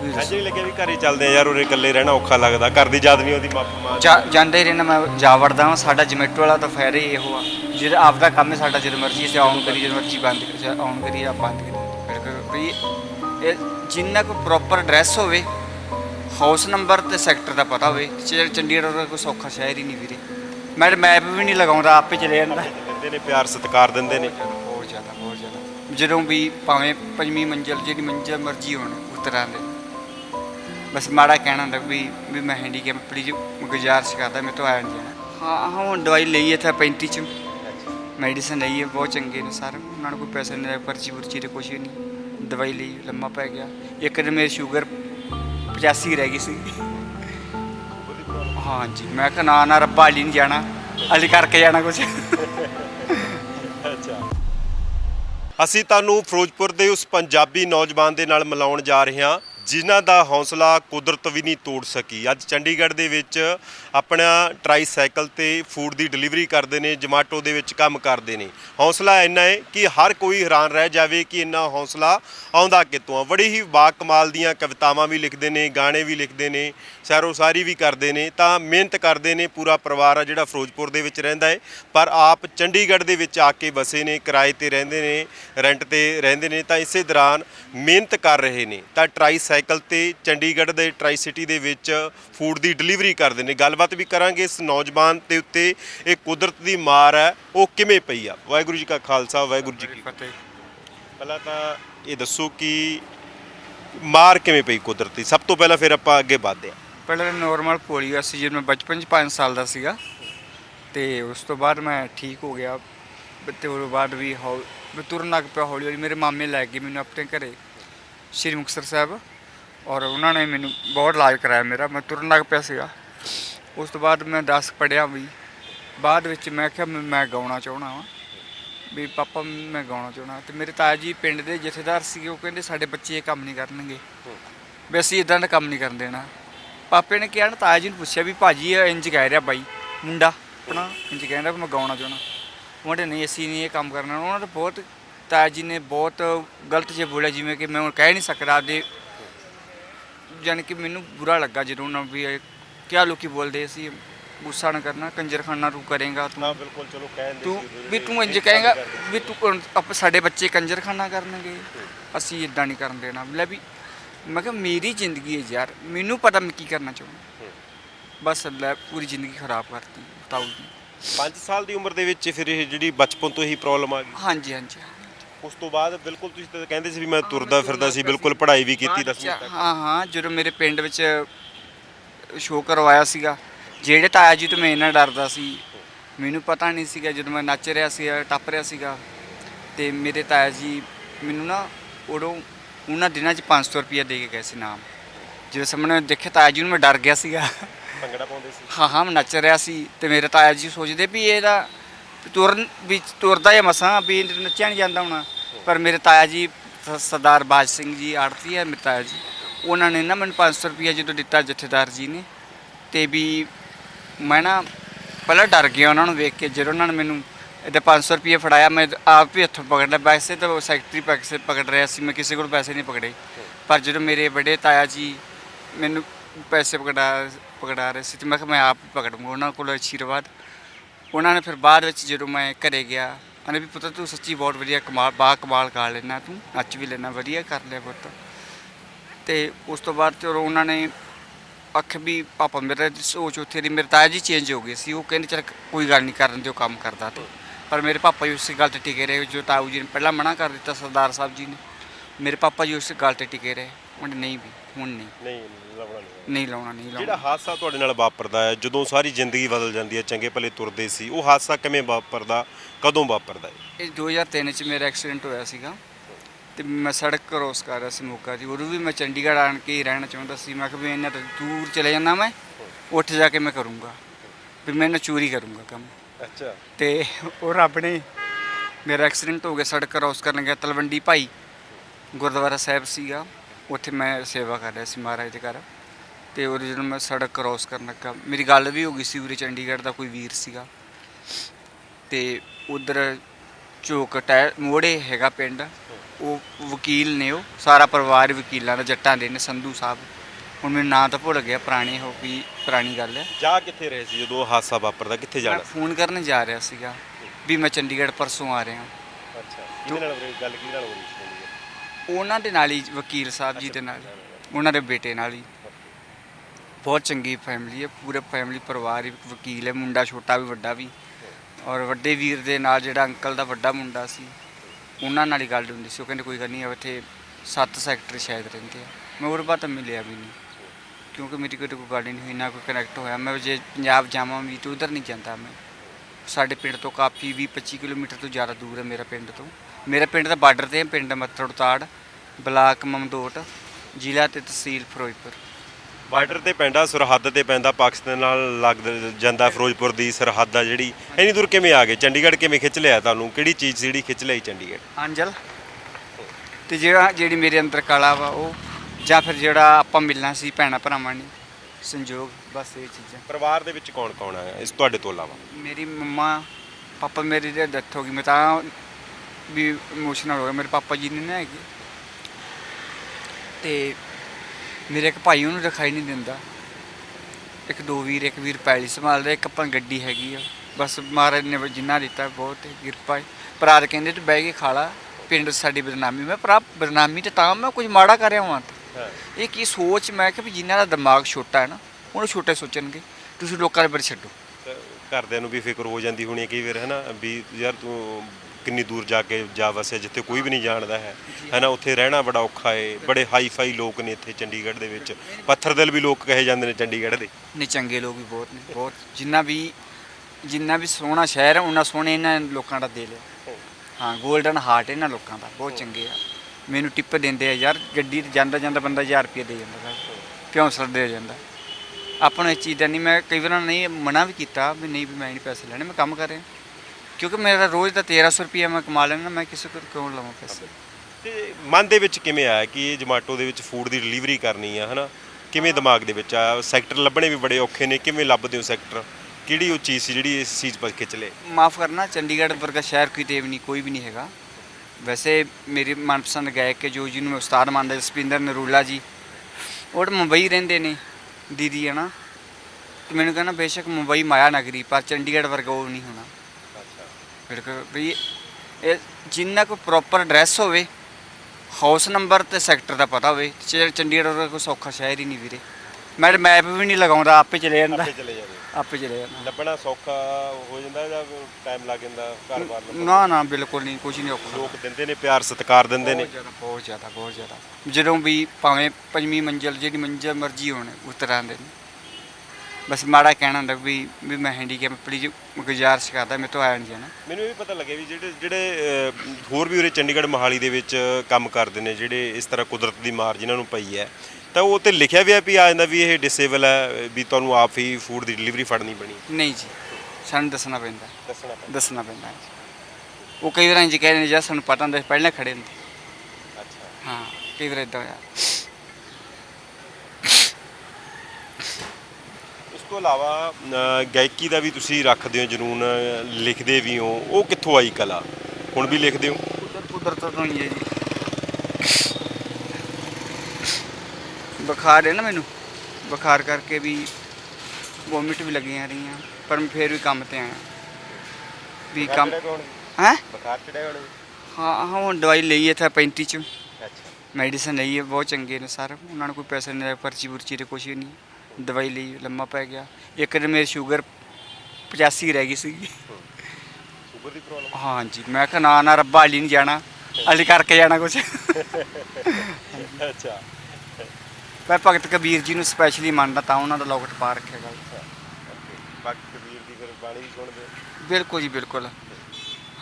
ਤੁਸੀਂ ਅੱਜ ਦੱਸੋ। ਵੀ ਲੱਗਿਆ ਵੀ ਘਰੇ ਚੱਲਦੇ ਆ ਯਾਰ ਉਰੇ ਇਕੱਲੇ ਰਹਿਣਾ ਔਖਾ ਲੱਗਦਾ। ਘਰ ਦੀ ਯਾਦ ਉਹਦੀ ਮਾਂ ਜਾ ਜਾਂਦੇ ਹੀ ਰਹਿਣਾ ਮੈਂ ਜਾ ਵੜਦਾ ਹਾਂ ਸਾਡਾ ਜਮੈਟੋ ਵਾਲਾ ਤਾਂ ਫਾਇਦਾ ਹੀ ਇਹੋ ਆ। ਜਿਹੜਾ ਆਪਦਾ ਕੰਮ ਹੈ ਸਾਡਾ ਜਦੋਂ ਮਰਜ਼ੀ ਅਸੀਂ ਆਨ ਕਰੀ ਜਦੋਂ ਮਰਜ਼ੀ ਬੰਦ ਕਰੀ ਆਨ ਕਰੀ ਆ ਬੰਦ ਕਰੀ ਕੋਈ ਇਹ ਜਿੰਨਾ ਕੋ ਪ੍ਰੋਪਰ ਐਡਰੈਸ ਹੋਵੇ ਹਾਊਸ ਨੰਬਰ ਤੇ ਸੈਕਟਰ ਦਾ ਪਤਾ ਹੋਵੇ ਚ- ਚੰਡੀਗੜ੍ਹ ਦਾ ਕੋਈ ਸੌਖਾ ਸ਼ਹਿਰ ਹੀ ਨਹੀਂ ਵੀਰੇ। ਮੈਂ ਮੈਪ ਵੀ ਨਹੀਂ ਲਗਾਉਂਦਾ ਆਪੇ ਚਲੇ ਜਾਂਦਾ। ਦਿੰਦੇ ਨੇ ਪਿਆਰ ਸਤਿਕਾਰ ਦਿੰਦੇ ਨੇ। ਬਹੁਤ ਜ਼ਿਆਦਾ ਬਹੁਤ ਜ਼ਿਆਦਾ। ਜਦੋਂ ਵੀ ਭਾਵੇਂ ਪੰਜਵੀਂ ਮੰਜ਼ਿਲ ਜਿਹੜੀ ਮੰਜ਼ਿਲ ਮਰਜ਼ੀ ਹੋਣ ਉਤਰਾਂ ਦੇ। ਬਸ ਮਾੜਾ ਕਹਿਣਾ ਹੁੰਦਾ ਵੀ ਵੀ ਮੈਂ ਹੈਂਡੀਕੈਪ ਪਲੀਜ਼ ਗੁਜ਼ਾਰਿਸ਼ ਕਰਦਾ ਮੇਰੇ ਤੋਂ ਆਇਆ ਨਹੀਂ ਜਾਣਾ। ਹਾਂ ਹਾਂ ਹੁਣ ਦਵਾਈ ਲਈ ਇੱਥੇ 35 ਚ। ਮੈਡੀਸਨ ਲਈ ਹੈ ਬਹੁਤ ਚੰਗੇ ਨੇ ਸਾਰੇ। ਉਹਨਾਂ ਨੂੰ ਕੋਈ ਪੈਸਾ ਨਹੀਂ ਪਰਚੀ ਪੁਰਚੀ ਤੇ ਕੁਛ ਵੀ ਨਹੀਂ। ਦਵਾਈ ਲਈ ਲੰਮਾ ਪੈ ਗਿਆ। ਇੱਕ ਦਿਨ ਮੇਰੀ ਸ਼ੂਗਰ 85 ਰਹਿ ਗਈ ਸੀ। ਹਾਂਜੀ, ਮੈਂ ਕਿਹਾ ਨਾ ਨਾ ਰੱਬਾ ਅਲੀ ਨਹੀਂ ਜਾਣਾ। ਅਲੀ ਕਰਕੇ ਜਾਣਾ ਕੁਛ। ਅੱਛਾ। ਅਸੀਂ ਤੁਹਾਨੂੰ ਫਿਰੋਜ਼ਪੁਰ ਦੇ ਉਸ ਪੰਜਾਬੀ ਨੌਜਵਾਨ ਦੇ ਨਾਲ ਮਿਲਾਉਣ ਜਾ ਰਹੇ ਹਾਂ। ਜਿਨ੍ਹਾਂ ਦਾ ਹੌਸਲਾ ਕੁਦਰਤ ਵੀ ਨਹੀਂ ਤੋੜ ਸਕੀ। ਅੱਜ ਚੰਡੀਗੜ੍ਹ ਦੇ ਵਿੱਚ ਆਪਣਾ ਟਰਾਈਸਾਈਕਲ ਤੇ ਫੂਡ ਦੀ ਡਿਲੀਵਰੀ ਕਰਦੇ ਨੇ, ਜਮਾਟੋ ਦੇ ਵਿੱਚ ਕੰਮ ਕਰਦੇ ਨੇ। ਹੌਸਲਾ ਇੰਨਾ ਹੈ ਕਿ ਹਰ ਕੋਈ ਹੈਰਾਨ ਰਹਿ ਜਾਵੇ ਕਿ ਇੰਨਾ ਹੌਸਲਾ ਆਉਂਦਾ ਕਿਤੋਂ ਆ। ਬੜੀ ਹੀ ਬਾ ਕਮਾਲ ਦੀਆਂ ਕਵਿਤਾਵਾਂ ਵੀ ਲਿਖਦੇ ਨੇ, ਗਾਣੇ ਵੀ ਲਿਖਦੇ ਨੇ ਸੈਰੋ ਸਾਰੀ ਵੀ ਕਰਦੇ ਨੇ, ਤਾਂ ਮਿਹਨਤ ਕਰਦੇ ਨੇ ਪੂਰਾ ਪਰਿਵਾਰ ਆ ਜਿਹੜਾ ਫਿਰੋਜ਼ਪੁਰ ਦੇ ਵਿੱਚ ਰਹਿੰਦਾ ਹੈ ਪਰ ਆਪ ਚੰਡੀਗੜ੍ਹ ਦੇ ਵਿੱਚ ਆ ਕੇ ਵਸੇ ਨੇ, ਕਿਰਾਏ ਤੇ ਰਹਿੰਦੇ ਨੇ, ਰੈਂਟ ਤੇ ਰਹਿੰਦੇ ਨੇ, ਤਾਂ ਇਸੇ ਦੌਰਾਨ ਮਿਹਨਤ ਕਰ ਰਹੇ ਨੇ। ਤਾਂ ਟਰਾਈਸਾਈਕਲ ਤੇ ਚੰਡੀਗੜ੍ਹ ਦੇ ਟਰਾਈ ਸਿਟੀ ਦੇ ਵਿੱਚ ਫੂਡ ਦੀ ਡਿਲੀਵਰੀ ਕਰਦੇ ਨੇ। ਗੱਲਬਾਤ ਵੀ ਕਰਾਂਗੇ। ਇਸ ਨੌਜਵਾਨ ਦੇ ਉੱਤੇ ਇਹ ਕੁਦਰਤ ਦੀ ਮਾਰ ਹੈ। ਉਹ ਕਿਵੇਂ ਪਈ ਆ? ਵਾਹਿਗੁਰੂ ਜੀ ਕਾ ਖਾਲਸਾ ਵਾਹਿਗੁਰੂ ਜੀ ਕੀ ਫਤਿਹ। ਪਹਿਲਾਂ ਤਾਂ ਇਹ ਦੱਸੋ ਕਿ ਮਾਰ ਕਿਵੇਂ ਪਈ ਕੁਦਰਤੀ ਸਭ ਤੋਂ ਪਹਿਲਾਂ ਫਿਰ ਆਪਾਂ ਅੱਗੇ ਵਧਦੇ ਹਾਂ। ਪਹਿਲਾਂ ਨਾਰਮਲ ਪੋਲੀਓ ਸੀ ਜਦੋਂ ਮੈਂ ਬਚਪਨ ਚ 5 ਸਾਲ ਦਾ ਸੀਗਾ। ਤੇ ਉਸ ਤੋਂ ਬਾਅਦ ਮੈਂ ਠੀਕ ਹੋ ਗਿਆ। ਤੇ ਉਸ ਤੋਂ ਬਾਅਦ ਵੀ ਹੌ ਮੈਂ ਤੁਰਨ ਲੱਗ ਪਿਆ ਹੌਲੀ ਹੌਲੀ ਮੇਰੇ ਮਾਮੇ ਲੈ ਗਏ ਮੈਨੂੰ ਆਪਣੇ ਘਰੇ। ਸ਼੍ਰੀ ਮੁਕਤਸਰ ਸਾਹਿਬ। ਔਰ ਉਹਨਾਂ ਨੇ ਮੈਨੂੰ ਬਹੁਤ ਇਲਾਜ ਕਰਾਇਆ ਮੇਰਾ, ਮੈਂ ਤੁਰਨ ਲੱਗ ਪਿਆ ਸੀਗਾ। ਉਸ ਤੋਂ ਬਾਅਦ ਮੈਂ 10 ਪੜਿਆ ਵੀ, ਬਾਅਦ ਵਿੱਚ ਮੈਂ ਕਿਹਾ ਮੈਂ- ਮੈਂ ਗਾਉਣਾ ਚਾਹਣਾ ਵਾਂ। ਵੀ ਪਾਪਾ ਮੈਂ ਗਾਉਣਾ ਚਾਹਣਾ ਤੇ ਮੇਰੇ ਤਾਇਆ ਜੀ ਪਿੰਡ ਦੇ ਜਥੇਦਾਰ ਸੀਗੇ, ਉਹ ਕਹਿੰਦੇ ਸਾਡੇ ਬੱਚੇ ਇਹ ਕੰਮ ਨਹੀਂ ਕਰਨਗੇ। ਵੀ ਅਸੀਂ ਇਦਾਂ ਦਾ ਕੰਮ ਨਹੀਂ ਕਰਨ ਦੇਣਾ। ਪਾਪੇ ਨੇ ਕਿਹਾ ਨਾ, ਤਾਇਆ ਜੀ ਨੂੰ ਪੁੱਛਿਆ ਵੀ ਭਾਜੀ ਇਹ ਇੰਜ ਕਹਿ ਰਿਹਾ ਬਾਈ, ਮੁੰਡਾ ਆਪਣਾ ਇੰਜ ਕਹਿ ਰਿਹਾ ਵੀ ਮੈਂ ਗਾਉਣਾ ਚਾਹਣਾ ਉਹਨੇ ਨਹੀਂ, ਅਸੀਂ ਨਹੀਂ ਇਹ ਕੰਮ ਕਰਨਾ। ਉਹਨਾਂ ਨੇ ਬਹੁਤ, ਤਾਇਆ ਜੀ ਨੇ ਬਹੁਤ ਗਲਤ ਜੇ ਬੋਲਿਆ, ਜਿਵੇਂ ਕਿ ਮੈਂ ਹੁਣ ਕਹਿ ਨਹੀਂ ਸਕਦਾ, ਆਪਦੇ ਜਾਣੀ ਕਿ ਮੈਨੂੰ ਬੁਰਾ ਲੱਗਾ ਜਦੋਂ ਉਹਨਾਂ ਵੀ ਇਹ ਕਿਆ ਲੋਕੀ ਬੋਲਦੇ ਸੀ ਗੁੱਸਾ ਨਾ ਕਰਨਾ ਕੰਜਰਖਾਨਾ ਤੂੰ ਕਰੇਗਾ ਤੂੰ ਬਿਲਕੁਲ ਚਲੋ ਕਹਿੰਦੇ ਤੂੰ ਵੀ ਤੂੰ ਇੰਜ ਕਹੇਗਾ ਵੀ ਤੂੰ ਆਪ ਸਾਡੇ ਬੱਚੇ ਕੰਜਰਖਾਨਾ ਕਰਨਗੇ ਅਸੀਂ ਇਦਾਂ ਨਹੀਂ ਕਰਨ ਦੇਣਾ। ਲੈ ਵੀ ਮੈਂ ਕਿਹਾ ਮੇਰੀ ਜ਼ਿੰਦਗੀ ਹੈ ਯਾਰ ਮੈਨੂੰ ਪਤਾ ਮੈਂ ਕੀ ਕਰਨਾ ਚਾਹੁੰਦਾ। ਬਸ ਲੈ ਪੂਰੀ ਜ਼ਿੰਦਗੀ ਖਰਾਬ ਕਰਤੀ ਬਤਾਓ ਜੀ। 5 ਸਾਲ ਦੀ ਉਮਰ ਦੇ ਵਿੱਚ ਫਿਰ ਇਹ ਜਿਹੜੀ ਬਚਪਨ ਤੋਂ ਹੀ ਪ੍ਰੋਬਲਮ ਆ ਗਈ। ਹਾਂਜੀ ਹਾਂਜੀ ਉਸ ਤੋਂ ਬਾਅਦ ਬਿਲਕੁਲ ਤੁਸੀਂ ਤਾਂ ਕਹਿੰਦੇ ਸੀ ਵੀ ਮੈਂ ਤੁਰਦਾ ਫਿਰਦਾ ਸੀ ਬਿਲਕੁਲ ਪੜ੍ਹਾਈ ਵੀ ਕੀਤੀ ਬਾਅਦ 10ਵੀਂ ਵਿੱਚ- ਤੱਕ। ਹਾਂ ਹਾਂ ਜਦੋਂ ਮੇਰੇ ਪਿੰਡ ਵਿੱਚ ਸ਼ੋਅ ਕਰਵਾਇਆ ਸੀਗਾ ਜਿਹੜੇ ਤਾਇਆ ਜੀ ਤੋਂ ਮੈਂ ਇੰਨਾ ਡਰਦਾ ਸੀ ਮੈਨੂੰ ਪਤਾ ਨਹੀਂ ਸੀਗਾ ਜਦੋਂ ਮੈਂ ਨੱਚ ਰਿਹਾ ਸੀ ਟੱਪ ਰਿਹਾ ਸੀਗਾ ਤੇ ਮੇਰੇ ਤਾਇਆ ਜੀ ਮੈਨੂੰ ਨਾ ਉਦੋਂ ਉਹਨਾਂ ਦਿਨਾਂ 'ਚ 500 ਰੁਪਏ ਦੇ ਕੇ ਗਏ ਸੀ ਨਾਮ। ਜਦੋਂ ਸਾਹਮਣੇ ਦੇਖਿਆ ਤਾਇਆ ਜੀ ਨੂੰ ਮੈਂ ਡਰ ਗਿਆ ਸੀਗਾ। ਭੰਗੜਾ ਪਾਉਂਦੇ ਸੀ। ਹਾਂ ਹਾਂ ਮੈਂ ਨੱਚ ਰਿਹਾ ਸੀ ਤੇ ਮੇਰੇ ਤਾਇਆ ਜੀ ਸੋਚਦੇ ਵੀ ਇਹਦਾ ਤੁਰਨ, ਵੀ ਤੁਰਦਾ ਜਾਂ ਮਸਾਂ, ਵੀ ਇਹ ਨੱਚਿਆ ਨਹੀਂ ਜਾਂਦਾ ਹੋਣਾ। ਪਰ ਮੇਰੇ ਤਾਇਆ ਜੀ, ਸ- ਸਰਦਾਰ ਬਾਜ ਸਿੰਘ ਜੀ ਆੜਤੀ ਹੈ ਮੇਰੇ ਤਾਇਆ ਜੀ। ਉਹਨਾਂ ਨੇ ਨਾ ਮੈਨੂੰ 500 ਰੁਪਇਆ ਜਦੋਂ ਦਿੱਤਾ ਜਥੇਦਾਰ ਜੀ ਨੇ। ਤੇ ਵੀ ਮੈਂ ਨਾ ਪਹਿਲਾਂ ਡਰ ਗਿਆ ਉਹਨਾਂ ਨੂੰ ਵੇਖ ਕੇ, ਜਦੋਂ ਉਹਨਾਂ ਨੇ ਮੈਨੂੰ ਇਹਦੇ 500 ਰੁਪਏ ਫੜਾਇਆ, ਮੈਂ ਆਪ ਵੀ ਹੱਥੋਂ ਪਕੜ ਲਿਆ। ਵੈਸੇ ਤਾਂ ਉਹ ਸੈਕਟਰੀ ਪੈਸੇ ਪਕੜ ਰਿਹਾ ਸੀ, ਮੈਂ ਕਿਸੇ ਕੋਲ ਪੈਸੇ ਨਹੀਂ ਪਕੜੇ। ਪਰ ਜਦੋਂ ਮੇਰੇ ਵੱਡੇ ਤਾਇਆ ਜੀ ਮੈਨੂੰ ਪੈਸੇ ਪਕੜਾ ਪਕੜਾ ਰਹੇ ਸੀ, ਤੇ ਮੈਂ ਕਿਹਾ ਮੈਂ ਆਪ ਹੀ ਪਕੜੂੰਗਾ ਉਹਨਾਂ ਕੋਲ ਆਸ਼ੀਰਵਾਦ। ਉਹਨਾਂ ਨੇ ਫਿਰ ਬਾਅਦ ਵਿੱਚ ਜਦੋਂ ਮੈਂ ਘਰੇ ਗਿਆ ਉਹਨੇ ਵੀ ਪੁੱਤ ਤੂੰ ਸੱਚੀ ਬਹੁਤ ਵਧੀਆ ਕਮਾਲ ਬਾ ਕਮਾਲ ਗਾ ਲੈਣਾ ਤੂੰ ਨੱਚ ਵੀ ਲੈਣਾ ਵਧੀਆ ਕਰ ਲਿਆ ਪੁੱਤ। ਤੇ ਉਸ ਤੋਂ ਬਾਅਦ ਜਦੋਂ ਉਹਨਾਂ ਨੇ ਅੱਖ ਵੀ ਪਾਪਾ ਮੇਰਾ ਸੋਚ ਉੱਥੇ ਦੀ, ਮੇਰੇ ਤਾਇਆ ਜੀ ਚੇਂਜ ਹੋ ਗਏ ਸੀ, ਉਹ ਕਹਿੰਦੇ ਚਲ ਕੋਈ ਗੱਲ ਨਹੀਂ ਕਰਨ ਦਿਓ, ਕੰਮ ਕਰਦਾ ਤੇ। ਪਰ ਮੇਰੇ ਪਾਪਾ ਜੀ ਉਸੇ ਗੱਲ ਤੇ ਟਿਕੇ ਰਹੇ, ਜੋ ਤਾਊ ਜੀ ਨੇ ਪਹਿਲਾਂ ਮਨਾ ਕਰ ਦਿੱਤਾ ਸਰਦਾਰ ਸਾਹਿਬ ਜੀ ਨੇ। ਮੇਰੇ ਪਾਪਾ ਜੀ ਉਸ ਗੱਲ ਤੇ ਟਿਕੇ ਰਹੇ। ਉਹਨੇ ਨਹੀਂ ਵੀ ਹੁਣ ਨਹੀਂ। ਨਹੀਂ ਲਾਉਣਾ ਨਹੀਂ। ਨਹੀਂ ਲਾਉਣਾ ਨਹੀਂ ਜਿਹੜਾ ਲਾਉਣਾ ਹਾਦਸਾ ਤੁਹਾਡੇ ਨਾਲ ਵਾਪਰਦਾ ਹੈ ਜਦੋਂ ਸਾਰੀ ਜ਼ਿੰਦਗੀ ਬਦਲ ਜਾਂਦੀ ਹੈ ਚੰਗੇ ਭਲੇ ਤੁਰਦੇ ਸੀ ਉਹ ਹਾਦਸਾ ਕਿਵੇਂ ਵਾਪਰਦਾ ਕਦੋਂ ਵਾਪਰਦਾ ਹੈ? ਇਹ 2003 ਚ ਮੇਰਾ ਐਕਸੀਡੈਂਟ ਹੋਇਆ ਸੀਗਾ ਤੇ ਮੈਂ ਸੜਕ ਕ੍ਰੋਸ ਕਰ ਰਿਹਾ ਸੀ ਮੋਗਾ ਦੀ। ਉਦੋਂ ਵੀ ਮੈਂ ਚੰਡੀਗੜ੍ਹ ਆਣ ਕੇ ਹੀ ਰਹਿਣਾ ਚਾਹੁੰਦਾ ਸੀ। ਮੈਂ ਕਿਹਾ ਵੀ ਇੰਨਾ ਤਾਂ ਦੂਰ ਚਲੇ ਜਾਂਦਾ ਮੈਂ ਉੱਠ ਜਾ ਕੇ ਮੈਂ ਕਰੂੰਗਾ। ਵੀ ਮੈਂ ਨਾ ਚੋਰੀ ਕਰੂੰਗਾ ਕੰਮ। ਅੱਛਾ। ਤੇ ਉਹ ਰੱਬ ਨੇ ਮੇਰਾ ਐਕਸੀਡੈਂਟ ਹੋ ਗਿਆ ਸੜਕ ਕ੍ਰੋਸ ਕਰਨ ਗਿਆ। ਤਲਵੰਡੀ ਭਾਈ ਗੁਰਦੁਆਰਾ ਸਾਹਿਬ ਸੀਗਾ। ਉੱਥੇ ਮੈਂ ਸੇਵਾ ਕਰ ਰਿਹਾ ਸੀ ਮਹਾਰਾਜ ਦੇ ਘਰ ਤੇ ਉਹ ਜਦੋਂ ਮੈਂ ਸੜਕ ਕ੍ਰੋਸ ਕਰਨ ਲੱਗਾ ਮੇਰੀ ਗੱਲ ਵੀ ਹੋ ਗਈ ਸੀ ਉਰੇ ਚੰਡੀਗੜ੍ਹ ਦਾ ਕੋਈ ਵੀਰ ਸੀਗਾ ਤੇ ਉਧਰ ਚੌਕ ਟੈ ਮੋੜੇ ਹੈਗਾ ਪਿੰਡ ਉਹ ਵਕੀਲ ਨੇ ਉਹ ਸਾਰਾ ਪਰਿਵਾਰ ਵਕੀਲਾਂ ਦਾ ਜੱਟਾਂ ਦੇ ਨੇ ਸੰਧੂ ਸਾਹਿਬ। ਹੁਣ ਮੈਨੂੰ ਨਾਂ ਤਾਂ ਭੁੱਲ ਗਿਆ ਪੁਰਾਣੀ ਹੋ ਵੀ ਪੁਰਾਣੀ ਗੱਲ ਹੈ। ਜਾ ਕਿੱਥੇ ਰਹੇ ਸੀ ਜਦੋਂ ਉਹ ਹਾਦਸਾ ਵਾਪਰਦਾ ਕਿੱਥੇ ਮੈਂ ਜਾਣਾ ਫੋਨ ਕਰਨ ਜਾ ਰਿਹਾ ਸੀਗਾ ਵੀ ਮੈਂ ਚੰਡੀਗੜ੍ਹ ਪਰਸੋਂ ਆ ਰਿਹਾ। ਅੱਛਾ ਕਿਹਦੇ ਨਾਲ ਗੱਲ ਕਿਹਦੇ ਨਾਲ ਹੋਈ ਸੀ? ਉਹਨਾਂ ਦੇ ਨਾਲ ਹੀ, ਵਕੀਲ ਸਾਹਿਬ ਜੀ ਦੇ ਨਾਲ ਉਹਨਾਂ ਦੇ ਬੇਟੇ ਨਾਲ ਹੀ। ਬਹੁਤ ਚੰਗੀ ਫੈਮਿਲੀ ਹੈ, ਪੂਰੇ ਫੈਮਿਲੀ ਪਰਿਵਾਰ ਹੀ, ਵਕੀਲ ਹੈ, ਮੁੰਡਾ ਛੋਟਾ ਵੀ, ਵੱਡਾ ਵੀ। ਔਰ ਵੱਡੇ ਵੀਰ ਦੇ ਨਾਲ ਜਿਹੜਾ ਅੰਕਲ ਦਾ ਵੱਡਾ ਮੁੰਡਾ ਸੀ, ਉਹਨਾਂ ਨਾਲ ਹੀ ਗੱਲ ਹੁੰਦੀ ਸੀ। ਉਹ ਕਹਿੰਦੇ, ਕੋਈ ਗੱਲ ਨਹੀਂ ਇੱਥੇ ਸੱਤ ਸੈਕਟਰ ਸ਼ਾਇਦ ਰਹਿੰਦੇ ਆ। ਮੈਂ ਉਹਦੇ ਬਾਅਦ ਤਾਂ ਮਿਲਿਆ ਵੀ ਨਹੀਂ, ਕਿਉਂਕਿ ਮੇਰੀ ਕੋਈ ਕੋਈ ਗੱਲ ਨਹੀਂ ਹੋਈ, ਨਾ ਕੋਈ ਕਨੈਕਟ ਹੋਇਆ। ਮੈਂ ਜੇ ਪੰਜਾਬ ਜਾਵਾਂ ਵੀ ਤਾਂ ਉਧਰ ਨਹੀਂ ਜਾਂਦਾ ਮੈਂ। ਸਾਡੇ ਪਿੰਡ ਤੋਂ ਕਾਫੀ 20 25 ਕਿਲੋਮੀਟਰ ਤੋਂ ਜ਼ਿਆਦਾ ਦੂਰ ਹੈ ਮੇਰਾ ਪਿੰਡ ਤੋਂ। ਮੇਰਾ ਪਿੰਡ ਦਾ ਬਾਰਡਰ ਤੇ ਹੈ, ਪਿੰਡ ਮੱਤੜ ਤਾੜ ਬਲਾਕ ਮਮਦੋਟ ਜ਼ਿਲ੍ਹਾ ਤੇ ਤਹਿਸੀਲ ਫਿਰੋਜ਼ਪੁਰ। ਬਾਰਡਰ ਤੇ ਪੈਂਦਾ ਸਰਹੱਦ ਤੇ ਪੈਂਦਾ ਪਾਕਿਸਤਾਨ ਨਾਲ ਲੱਗ ਜਾਂਦਾ ਫਿਰੋਜ਼ਪੁਰ ਦੀ ਸਰਹੱਦ ਆ ਜਿਹੜੀ। ਇੰਨੀ ਦੂਰ ਕਿਵੇਂ ਆ ਗਏ? ਚੰਡੀਗੜ੍ਹ ਕਿਵੇਂ ਖਿੱਚ ਲਿਆ ਤੁਹਾਨੂੰ? ਕਿਹੜੀ ਚੀਜ਼ ਜਿਹੜੀ ਖਿੱਚ ਲਈ ਚੰਡੀਗੜ੍ਹ? ਅੰਜਲ ਤੇ ਜਿਹੜਾ ਜਿਹੜੀ ਮੇਰੇ ਅੰਦਰ ਕਲਾ ਵਾ ਉਹ ਜਾਂ ਫਿਰ ਜਿਹੜਾ ਆਪਾਂ ਮਿਲਣਾ ਸੀ ਭੈਣਾ ਭਰਾਵਾਂ ਨੇ ਸੰਜੋਗ ਬਸ ਇਹ ਚੀਜ਼ਾਂ। ਪਰਿਵਾਰ ਦੇ ਵਿੱਚ ਕੌਣ ਕੌਣ ਆ? ਇਸ ਤੁਹਾਡੇ ਤੋਂ ਇਲਾਵਾ? ਮੇਰੀ ਮੰਮਾ ਪਾਪਾ ਮੇਰੀ ਦੀ ਡੈਥ ਹੋ ਗਈ ਮੈਂ ਤਾਂ ਵੀ ਇਮੋਸ਼ਨਲ ਹੋ ਗਿਆ। ਮੇਰੇ ਪਾਪਾ ਜੀ ਨਹੀਂ ਨਾ ਹੈਗੇ। ਤੇ ਮੇਰੇ ਇੱਕ ਭਾਈ ਉਹਨੂੰ ਦਿਖਾਈ ਨਹੀਂ ਦਿੰਦਾ। ਇੱਕ ਦੋ ਵੀਰ ਇੱਕ ਵੀਰ ਪੈਲੀ ਸੰਭਾਲਦਾ ਇੱਕ ਆਪਾਂ ਗੱਡੀ ਹੈਗੀ ਆ। ਬਸ ਮਹਾਰਾਜ ਨੇ ਜਿੰਨਾ ਦਿੱਤਾ ਬਹੁਤ ਕਿਰਪਾ ਹੈ। ਭਰਾ ਕਹਿੰਦੇ ਤੂੰ ਬਹਿ ਕੇ ਖਾ ਲਾ ਪਿੰਡ ਸਾਡੀ ਬਦਨਾਮੀ। ਮੈਂ ਭਰਾ ਬਦਨਾਮੀ ਤੇ ਤਾਂ ਮੈਂ ਕੁਝ ਮਾੜਾ ਕਰ ਰਿਹਾ ਹਾਂ। ਇਹ ਕੀ ਸੋਚ ਮੈਂ ਕਿ ਵੀ ਜਿਨ੍ਹਾਂ ਦਾ ਦਿਮਾਗ ਛੋਟਾ ਹੈ ਨਾ ਉਹਨੂੰ ਛੋਟੇ ਸੋਚਣਗੇ। ਤੁਸੀਂ ਲੋਕਾਂ ਦੇ ਬਾਰੇ ਛੱਡੋ। ਘਰਦਿਆਂ ਨੂੰ ਵੀ ਫਿਕਰ ਹੋ ਜਾਂਦੀ ਹੋਣੀ ਹੈ ਕਈ ਵਾਰ ਹੈਨਾ ਵੀ ਯਾਰ ਤੂੰ ਕਿੰਨੀ ਦੂਰ ਜਾ ਕੇ ਜਾ ਵਸਿਆ, ਜਿੱਥੇ ਕੋਈ ਵੀ ਨਹੀਂ ਜਾਣਦਾ ਹੈ। ਹੈਨਾ, ਉੱਥੇ ਰਹਿਣਾ ਬੜਾ ਔਖਾ ਏ। ਬੜੇ ਹਾਈ ਫਾਈ ਲੋਕ ਨੇ ਇੱਥੇ ਚੰਡੀਗੜ੍ਹ ਦੇ ਵਿੱਚ। ਪੱਥਰ ਦਿਲ ਵੀ ਲੋਕ ਕਹੇ ਜਾਂਦੇ ਨੇ ਚੰਡੀਗੜ੍ਹ ਦੇ। ਨੇ ਚੰਗੇ ਲੋਕ ਵੀ ਬਹੁਤ ਨੇ, ਬਹੁਤ। ਜਿੰਨਾ ਵੀ ਜਿੰਨਾ ਵੀ ਸੋਹਣਾ ਸ਼ਹਿਰ ਹੈ ਉਹਨਾਂ ਸੋਹਣੇ ਇਹਨਾਂ ਲੋਕਾਂ ਦਾ ਦਿਲ ਹੈ। ਹਾਂ 골ਡਨ ਹਾਰਟ ਇਹਨਾਂ ਲੋਕਾਂ ਦਾ, ਬਹੁਤ ਚੰਗੇ ਆ। ਮੈਨੂੰ ਟਿਪ ਦਿੰਦੇ ਆ, ਯਾਰ, ਗੱਡੀ ਤੇ ਜਾਂਦਾ ਜਾਂਦਾ ਬੰਦਾ 1000 ਰੁਪਏ ਦੇ ਜਾਂਦਾ ਸਾਡਾ ਪਿਉਂਸਲ ਦੇ ਜਾਂਦਾ। ਆਪਾਂ ਨੂੰ ਇਹ ਚੀਜ਼ ਦਾ ਨਹੀਂ, ਮੈਂ ਕਈ ਵਾਰ ਨਹੀਂ ਮਨਾ ਵੀ ਕੀਤਾ ਵੀ ਨਹੀਂ ਵੀ ਮੈਂ ਨਹੀਂ ਪੈਸੇ ਲੈਣੇ, ਮੈਂ ਕੰਮ ਕਰ ਰਿਹਾ। ਕਿਉਂਕਿ ਮੇਰਾ ਰੋਜ਼ ਦਾ 1300 ਰੁਪਏ ਮੈਂ ਕਮਾ ਲੈਣਾ ਮੈਂ ਕਿਸੇ ਕੋਲ ਕਿਉਂ ਲਵਾਂ ਪੈਸੇ? ਤੇ ਮਨ ਦੇ ਵਿੱਚ ਕਿਵੇਂ ਆਇਆ ਕਿ ਇਹ ਜਮਾਟੋ ਦੇ ਵਿੱਚ ਫੂਡ ਦੀ ਡਿਲੀਵਰੀ ਕਰਨੀ ਆ ਹਨਾ? ਕਿਵੇਂ ਦਿਮਾਗ ਦੇ ਵਿੱਚ ਆਇਆ? ਸੈਕਟਰ ਲੱਭਣੇ ਵੀ ਬੜੇ ਔਖੇ ਨੇ ਕਿਵੇਂ ਲੱਭਦੇ ਹੋ ਸੈਕਟਰ ਕਿਹੜੀ ਉਹ ਚੀਜ਼ ਸੀ ਜਿਹੜੀ ਇਸ ਚੀਜ਼ ਪਰ ਖਿੱਚ ਲੇ ਮਾਫ ਕਰਨਾ ਚੰਡੀਗੜ੍ਹ ਵਰਗਾ ਸ਼ਹਿਰ ਕਿਤੇ ਵੀ ਨਹੀਂ ਕੋਈ ਵੀ ਨਹੀਂ ਹੈਗਾ। ਵੈਸੇ ਮੇਰੀ ਮਨਪਸੰਦ ਗਾਇਕ ਜੋ ਜਿਹਨੂੰ ਮੈਂ ਉਸਤਾਦ ਮੰਨਦਾ ਜਸਪਿੰਦਰ ਨਰੂਲਾ ਜੀ। ਉਹ ਮੁੰਬਈ ਰਹਿੰਦੇ ਨੇ ਦੀਦੀ ਹੈ ਨਾ ਤੇ ਮੈਨੂੰ ਕਹਿੰਦਾ ਬੇਸ਼ੱਕ ਮੁੰਬਈ ਮਾਇਆ ਨਗਰੀ ਪਰ ਚੰਡੀਗੜ੍ਹ ਵਰਗਾ ਉਹ ਨਹੀਂ ਹੋਣਾ। ਫਿਰ ਕਿ ਵੀ ਇਹ ਜਿੰਨਾ ਕੋ ਪ੍ਰੋਪਰ ਐਡਰੈਸ ਹੋਵੇ ਹਾਊਸ ਨੰਬਰ ਤੇ ਸੈਕਟਰ ਦਾ ਪਤਾ ਹੋਵੇ ਚ- ਚੰਡੀਗੜ੍ਹ ਵਰਗਾ ਕੋਈ ਸੌਖਾ ਸ਼ਹਿਰ ਹੀ ਨਹੀਂ ਵੀਰੇ। ਮੈਂ ਮੈਪ ਵੀ ਨਹੀਂ ਲਗਾਉਂਦਾ ਆਪੇ ਚਲੇ ਜਾਂਦਾ। ਆਪੇ ਚਲੇ ਜਾਵੇ ਆਪੇ ਚਲੇ ਜਾਂਦਾ। ਲੱਭਣਾ ਸੌਖਾ ਹੋ ਜਾਂਦਾ ਜਾਂ ਟਾਈਮ ਲੱਗ ਜਾਂਦਾ ਘਰ ਬਾਰ ਲੱਭਣ ਨਾ ਨਾ ਬਿਲਕੁਲ ਨਹੀਂ ਕੁਝ ਨਹੀਂ ਔਖਾ। ਲੋਕ ਦਿੰਦੇ ਨੇ ਪਿਆਰ ਸਤਿਕਾਰ ਦਿੰਦੇ ਨੇ। ਬਹੁਤ ਜ਼ਿਆਦਾ ਬਹੁਤ ਜ਼ਿਆਦਾ ਬਹੁਤ ਜ਼ਿਆਦਾ। ਜਦੋਂ ਵੀ ਭਾਵੇਂ ਪੰਜਵੀਂ ਮੰਜ਼ਲ ਜਿਹੜੀ ਮੰਜ਼ਲ ਮਰਜ਼ੀ ਹੋਣ ਉਤਰ ਆਉਂਦੇ ਨੇ। ਬਸ ਮਾੜਾ ਕਹਿਣਾ ਹੁੰਦਾ ਵੀ ਵੀ ਮੈਂ ਹੈਂਡੀਕੈਪ ਪਲੀਜ਼ ਗੁਜ਼ਾਰਿਸ਼ ਕਰਦਾ ਮੇਰੇ ਤੋਂ ਆਇਆ ਨਹੀਂ ਜਾਣਾ। ਮੈਨੂੰ ਇਹ ਵੀ ਪਤਾ ਲੱਗਿਆ ਵੀ ਜਿਹੜੇ ਜਿਹੜੇ ਅਹ, ਹੋਰ ਵੀ ਉਰੇ ਚੰਡੀਗੜ੍ਹ ਮੋਹਾਲੀ ਦੇ ਵਿੱਚ ਕੰਮ ਕਰਦੇ ਨੇ ਜਿਹੜੇ ਇਸ ਤਰ੍ਹਾਂ ਕੁਦਰਤ ਦੀ ਮਾਰ ਜਿਨ੍ਹਾਂ ਨੂੰ ਪਈ ਹੈ ਤਾਂ ਉਹ ਤੇ ਲਿਖਿਆ ਵੀ ਹੈ ਵੀ ਆ ਜਾਂਦਾ ਵੀ ਇਹ ਡਿਸੇਬਲ ਹੈ ਵੀ ਤੁਹਾਨੂੰ ਆਪ ਹੀ ਫੂਡ ਦੀ ਡਿਲੀਵਰੀ ਫੜਨੀ ਬਣੀ ਨਹੀਂ ਜੀ ਸਾਨੂੰ ਦੱਸਣਾ ਪੈਂਦਾ। ਦੱਸਣਾ ਪੈਂਦਾ। ਦੱਸਣਾ ਪੈਂਦਾ ਹੈ ਜੀ। ਉਹ ਕਈ ਵਾਰ ਇੰਜ ਕਹਿੰਦੇ ਨੇ ਜਾਂ ਸਾਨੂੰ ਪਤਾ ਹੁੰਦਾ ਸੀ, ਪਹਿਲਾਂ ਖੜੇ ਹੁੰਦੇ। ਅੱਛਾ। ਹਾਂ ਕਈ ਵਾਰ ਇਦਾਂ ਹੋਇਆ। ਤੋਂ ਇਲਾਵਾ ਗਾਇਕੀ ਦਾ ਵੀ ਤੁਸੀਂ ਰੱਖਦੇ ਹੋ ਜਨੂਨ ਲਿਖਦੇ ਵੀ ਹੋ ਉਹ ਕਿੱਥੋਂ ਆਈ ਕਲਾ? ਹੁਣ ਵੀ ਲਿਖਦੇ ਹੋ? ਕੁਦਰਤ ਕੁਦਰਤ ਤੋਂ ਹੀ ਹੈ ਜੀ। ਬੁਖਾਰ ਹੈ ਨਾ ਮੈਨੂੰ। ਬੁਖਾਰ ਕਰਕੇ ਵੀ ਵੋਮਿਟ ਵੀ ਲੱਗੀਆਂ ਰਹੀਆਂ ਪਰ ਮੈਂ ਫੇਰ ਵੀ ਕੰਮ ਤੇ ਆਇਆ। ਵੀ ਕੰਮ ਹੈ? ਬੁਖਾਰ ਚੜਿਆ ਹੁਣ ਹਾਂ ਹਾਂ ਹੁਣ ਦਵਾਈ ਲਈ ਇੱਥੇ 35 ਚ। ਅੱਛਾ। ਮੈਡੀਸਨ ਲਈ ਹੈ ਬਹੁਤ ਚੰਗੇ ਨੇ ਸਰ। ਉਹਨਾਂ ਨੇ ਕੋਈ ਪੈਸੇ ਨਹੀਂ ਪਰਚੀ ਪੁਰਚੀ ਤੇ ਵੀ ਨਹੀਂ। ਦਵਾਈ ਲਈ ਲੰਮਾ ਪੈ ਗਿਆ। ਇੱਕ ਦਿਨ ਮੇਰੀ ਸ਼ੂਗਰ 85 ਰਹਿ ਗਈ ਸੀ ਸ਼ੂਗਰ ਦੀ ਪ੍ਰੋਬਲਮ ਹਾਂਜੀ ਮੈਂ ਕਿਹਾ ਨਾ ਨਾ ਰੱਬਾ ਹਾਲੀ ਨਹੀਂ ਜਾਣਾ। ਹਾਲੀ ਕਰਕੇ ਜਾਣਾ ਕੁਛ। ਅੱਛਾ। ਮੈਂ ਭਗਤ ਕਬੀਰ ਜੀ ਨੂੰ ਸਪੈਸ਼ਲੀ ਮੰਨਦਾ ਤਾਂ ਉਹਨਾਂ ਦਾ ਲੋਕਟ ਪਾ ਰੱਖਿਆ ਗੱਲ ਬਾਕੀ ਕਬੀਰ ਦੀ ਫਿਰ ਬਾਣੀ ਵੀ ਸੁਣਦੇ? ਬਿਲਕੁਲ ਜੀ ਬਿਲਕੁਲ।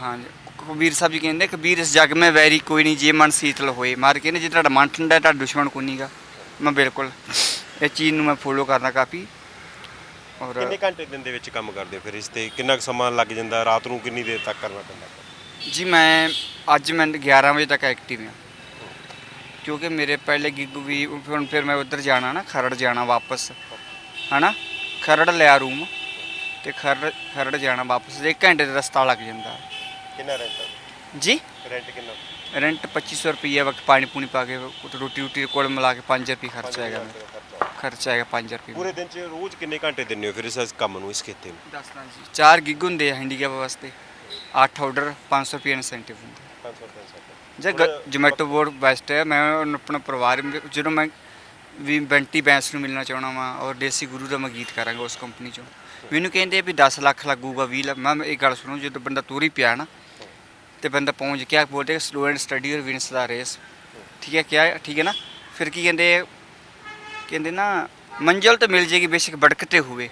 ਹਾਂਜੀ ਕਬੀਰ ਸਾਹਿਬ ਜੀ ਕਹਿੰਦੇ ਕਬੀਰ ਇਸ ਜਗ ਮੈਂ ਵੈਰੀ ਕੋਈ ਨਹੀਂ ਜੇ ਮਨ ਸੀਤਲ ਹੋਏ। ਮਾਰ ਕਹਿੰਦੇ ਜੇ ਤੁਹਾਡਾ ਮਨ ਠੰਡਾ ਤੁਹਾਡਾ ਦੁਸ਼ਮਣ ਕੋਈ ਨਹੀਂਗਾ ਮੈਂ ਬਿਲਕੁਲ। ਇਹ ਚੀਜ਼ ਨੂੰ ਮੈਂ ਫੋਲੋ ਕਰਦਾ ਕਾਫੀ। ਔਰ ਕਿੰਨੇ ਘੰਟੇ ਦਿਨ ਦੇ ਵਿੱਚ ਕੰਮ ਕਰਦੇ ਹੋ ਫਿਰ ਇਸ ਤੇ? ਕਿੰਨਾ ਕੁ ਸਮਾਂ ਲੱਗ ਜਾਂਦਾ? ਰਾਤ ਨੂੰ ਕਿੰਨੀ ਦੇਰ ਤੱਕ ਕਰਨਾ ਪੈਂਦਾ? ਜੀ ਮੈਂ ਅੱਜ ਮੈਂ 11 ਵਜੇ ਤੱਕ ਐਕਟਿਵ ਹਾਂ। ਕਿਉਂਕਿ ਮੇਰੇ ਪਹਿਲੇ ਗਿਗ ਵੀ ਹੁਣ ਫਿਰ ਮੈਂ ਉੱਧਰ ਜਾਣਾ ਨਾ ਖਰੜ ਜਾਣਾ ਵਾਪਸ। ਹਨਾ? ਖਰੜ ਲਿਆ ਰੂਮ ਤੇ ਖਰੜ ਖਰੜ ਜਾਣਾ ਵਾਪਸ। ਇੱਕ ਘੰਟੇ ਦਾ ਰਸਤਾ ਲੱਗ ਜਾਂਦਾ। ਕਿੰਨਾ ਰੈਂਟ ਜੀ? ਰੈਂਟ ਕਿੰਨਾ? ਰੈਂਟ 2500 ਰੁਪਏ ਵਕਤ ਪਾਣੀ ਪੂਣੀ ਪਾ ਕੇ ਰੋਟੀ ਰੋਟੀ ਕੋਲ ਮਿਲਾ ਕੇ 5 ਰੁਪਏ ਖਰਚਾ ਹੈਗਾ ਮੇਰਾ। ਖਰਚਾ। ਖਰਚਾ ਹੈਗਾ 5 ਰੁਪਏ ਪੂਰੇ ਦਿਨ ਚ ਰੋਜ਼ ਕਿੰਨੇ ਘੰਟੇ ਦਿੰਦੇ ਹੋ ਫਿਰ ਇਸ ਇਸ ਕੰਮ ਨੂੰ ਇਸ ਖੇਤੇ ਨੂੰ? ਦੱਸਦਾ ਜੀ ਚਾਰ ਗਿਗ ਹੁੰਦੇ ਆ ਹੈਂਡੀਕੈਪ ਵਾਸਤੇ। 8 ਆਰਡਰ 500 ਰੁਪਏ ਇਨਸੈਂਟਿਵ ਹੁੰਦਾ। 500 ਰੁਪਏ ਜੇ ਜੋਮੈਟੋ ਬੋਰਡ ਬੈਸਟ ਹੈ। ਮੈਂ ਉਹਨੂੰ ਆਪਣਾ ਪਰਿਵਾਰ ਵੀ- ਜਦੋਂ ਮੈਂ ਵੀ ਬੰਟੀ ਬੈਂਸ ਨੂੰ ਮਿਲਣਾ ਚਾਹਣਾ ਵਾਂ ਔਰ ਦੇਸੀ ਗੁਰੂ ਦਾ ਮੈਂ ਗੀਤ ਕਰਾਂਗਾ ਉਸ ਕੰਪਨੀ ਚੋਂ। ਮੈਨੂੰ ਕਹਿੰਦੇ ਵੀ 10 ਲੱਖ ਲੱਗੂਗਾ 20 ਲੱਖ। ਮੈਂ ਇਹ ਗੱਲ ਸੁਣੋ ਜਦੋਂ ਬੰਦਾ ਤੂਰੀ ਪਿਆ ਨਾ ਤੇ ਬੰਦਾ ਪਹੁੰਚ ਗਿਆ ਬੋਲਦੇ ਸਲੋ ਐਂਡ ਸਟੱਡੀ ਔਰ ਵਿਨਸ ਦਾ ਰੇਸ ਠੀਕ ਹੈ ਕਿਆ ਠੀਕ ਹੈ ਨਾ? ਫਿਰ ਕੀ ਕਹਿੰਦੇ ਕਹਿੰਦੇ ਨਾ ਮੰਜ਼ਲ ਤਾਂ ਮਿਲ ਜੇਗੀ ਬੇਸ਼ੱਕ ਬੜਕਤੇ ਹੋਵੇ।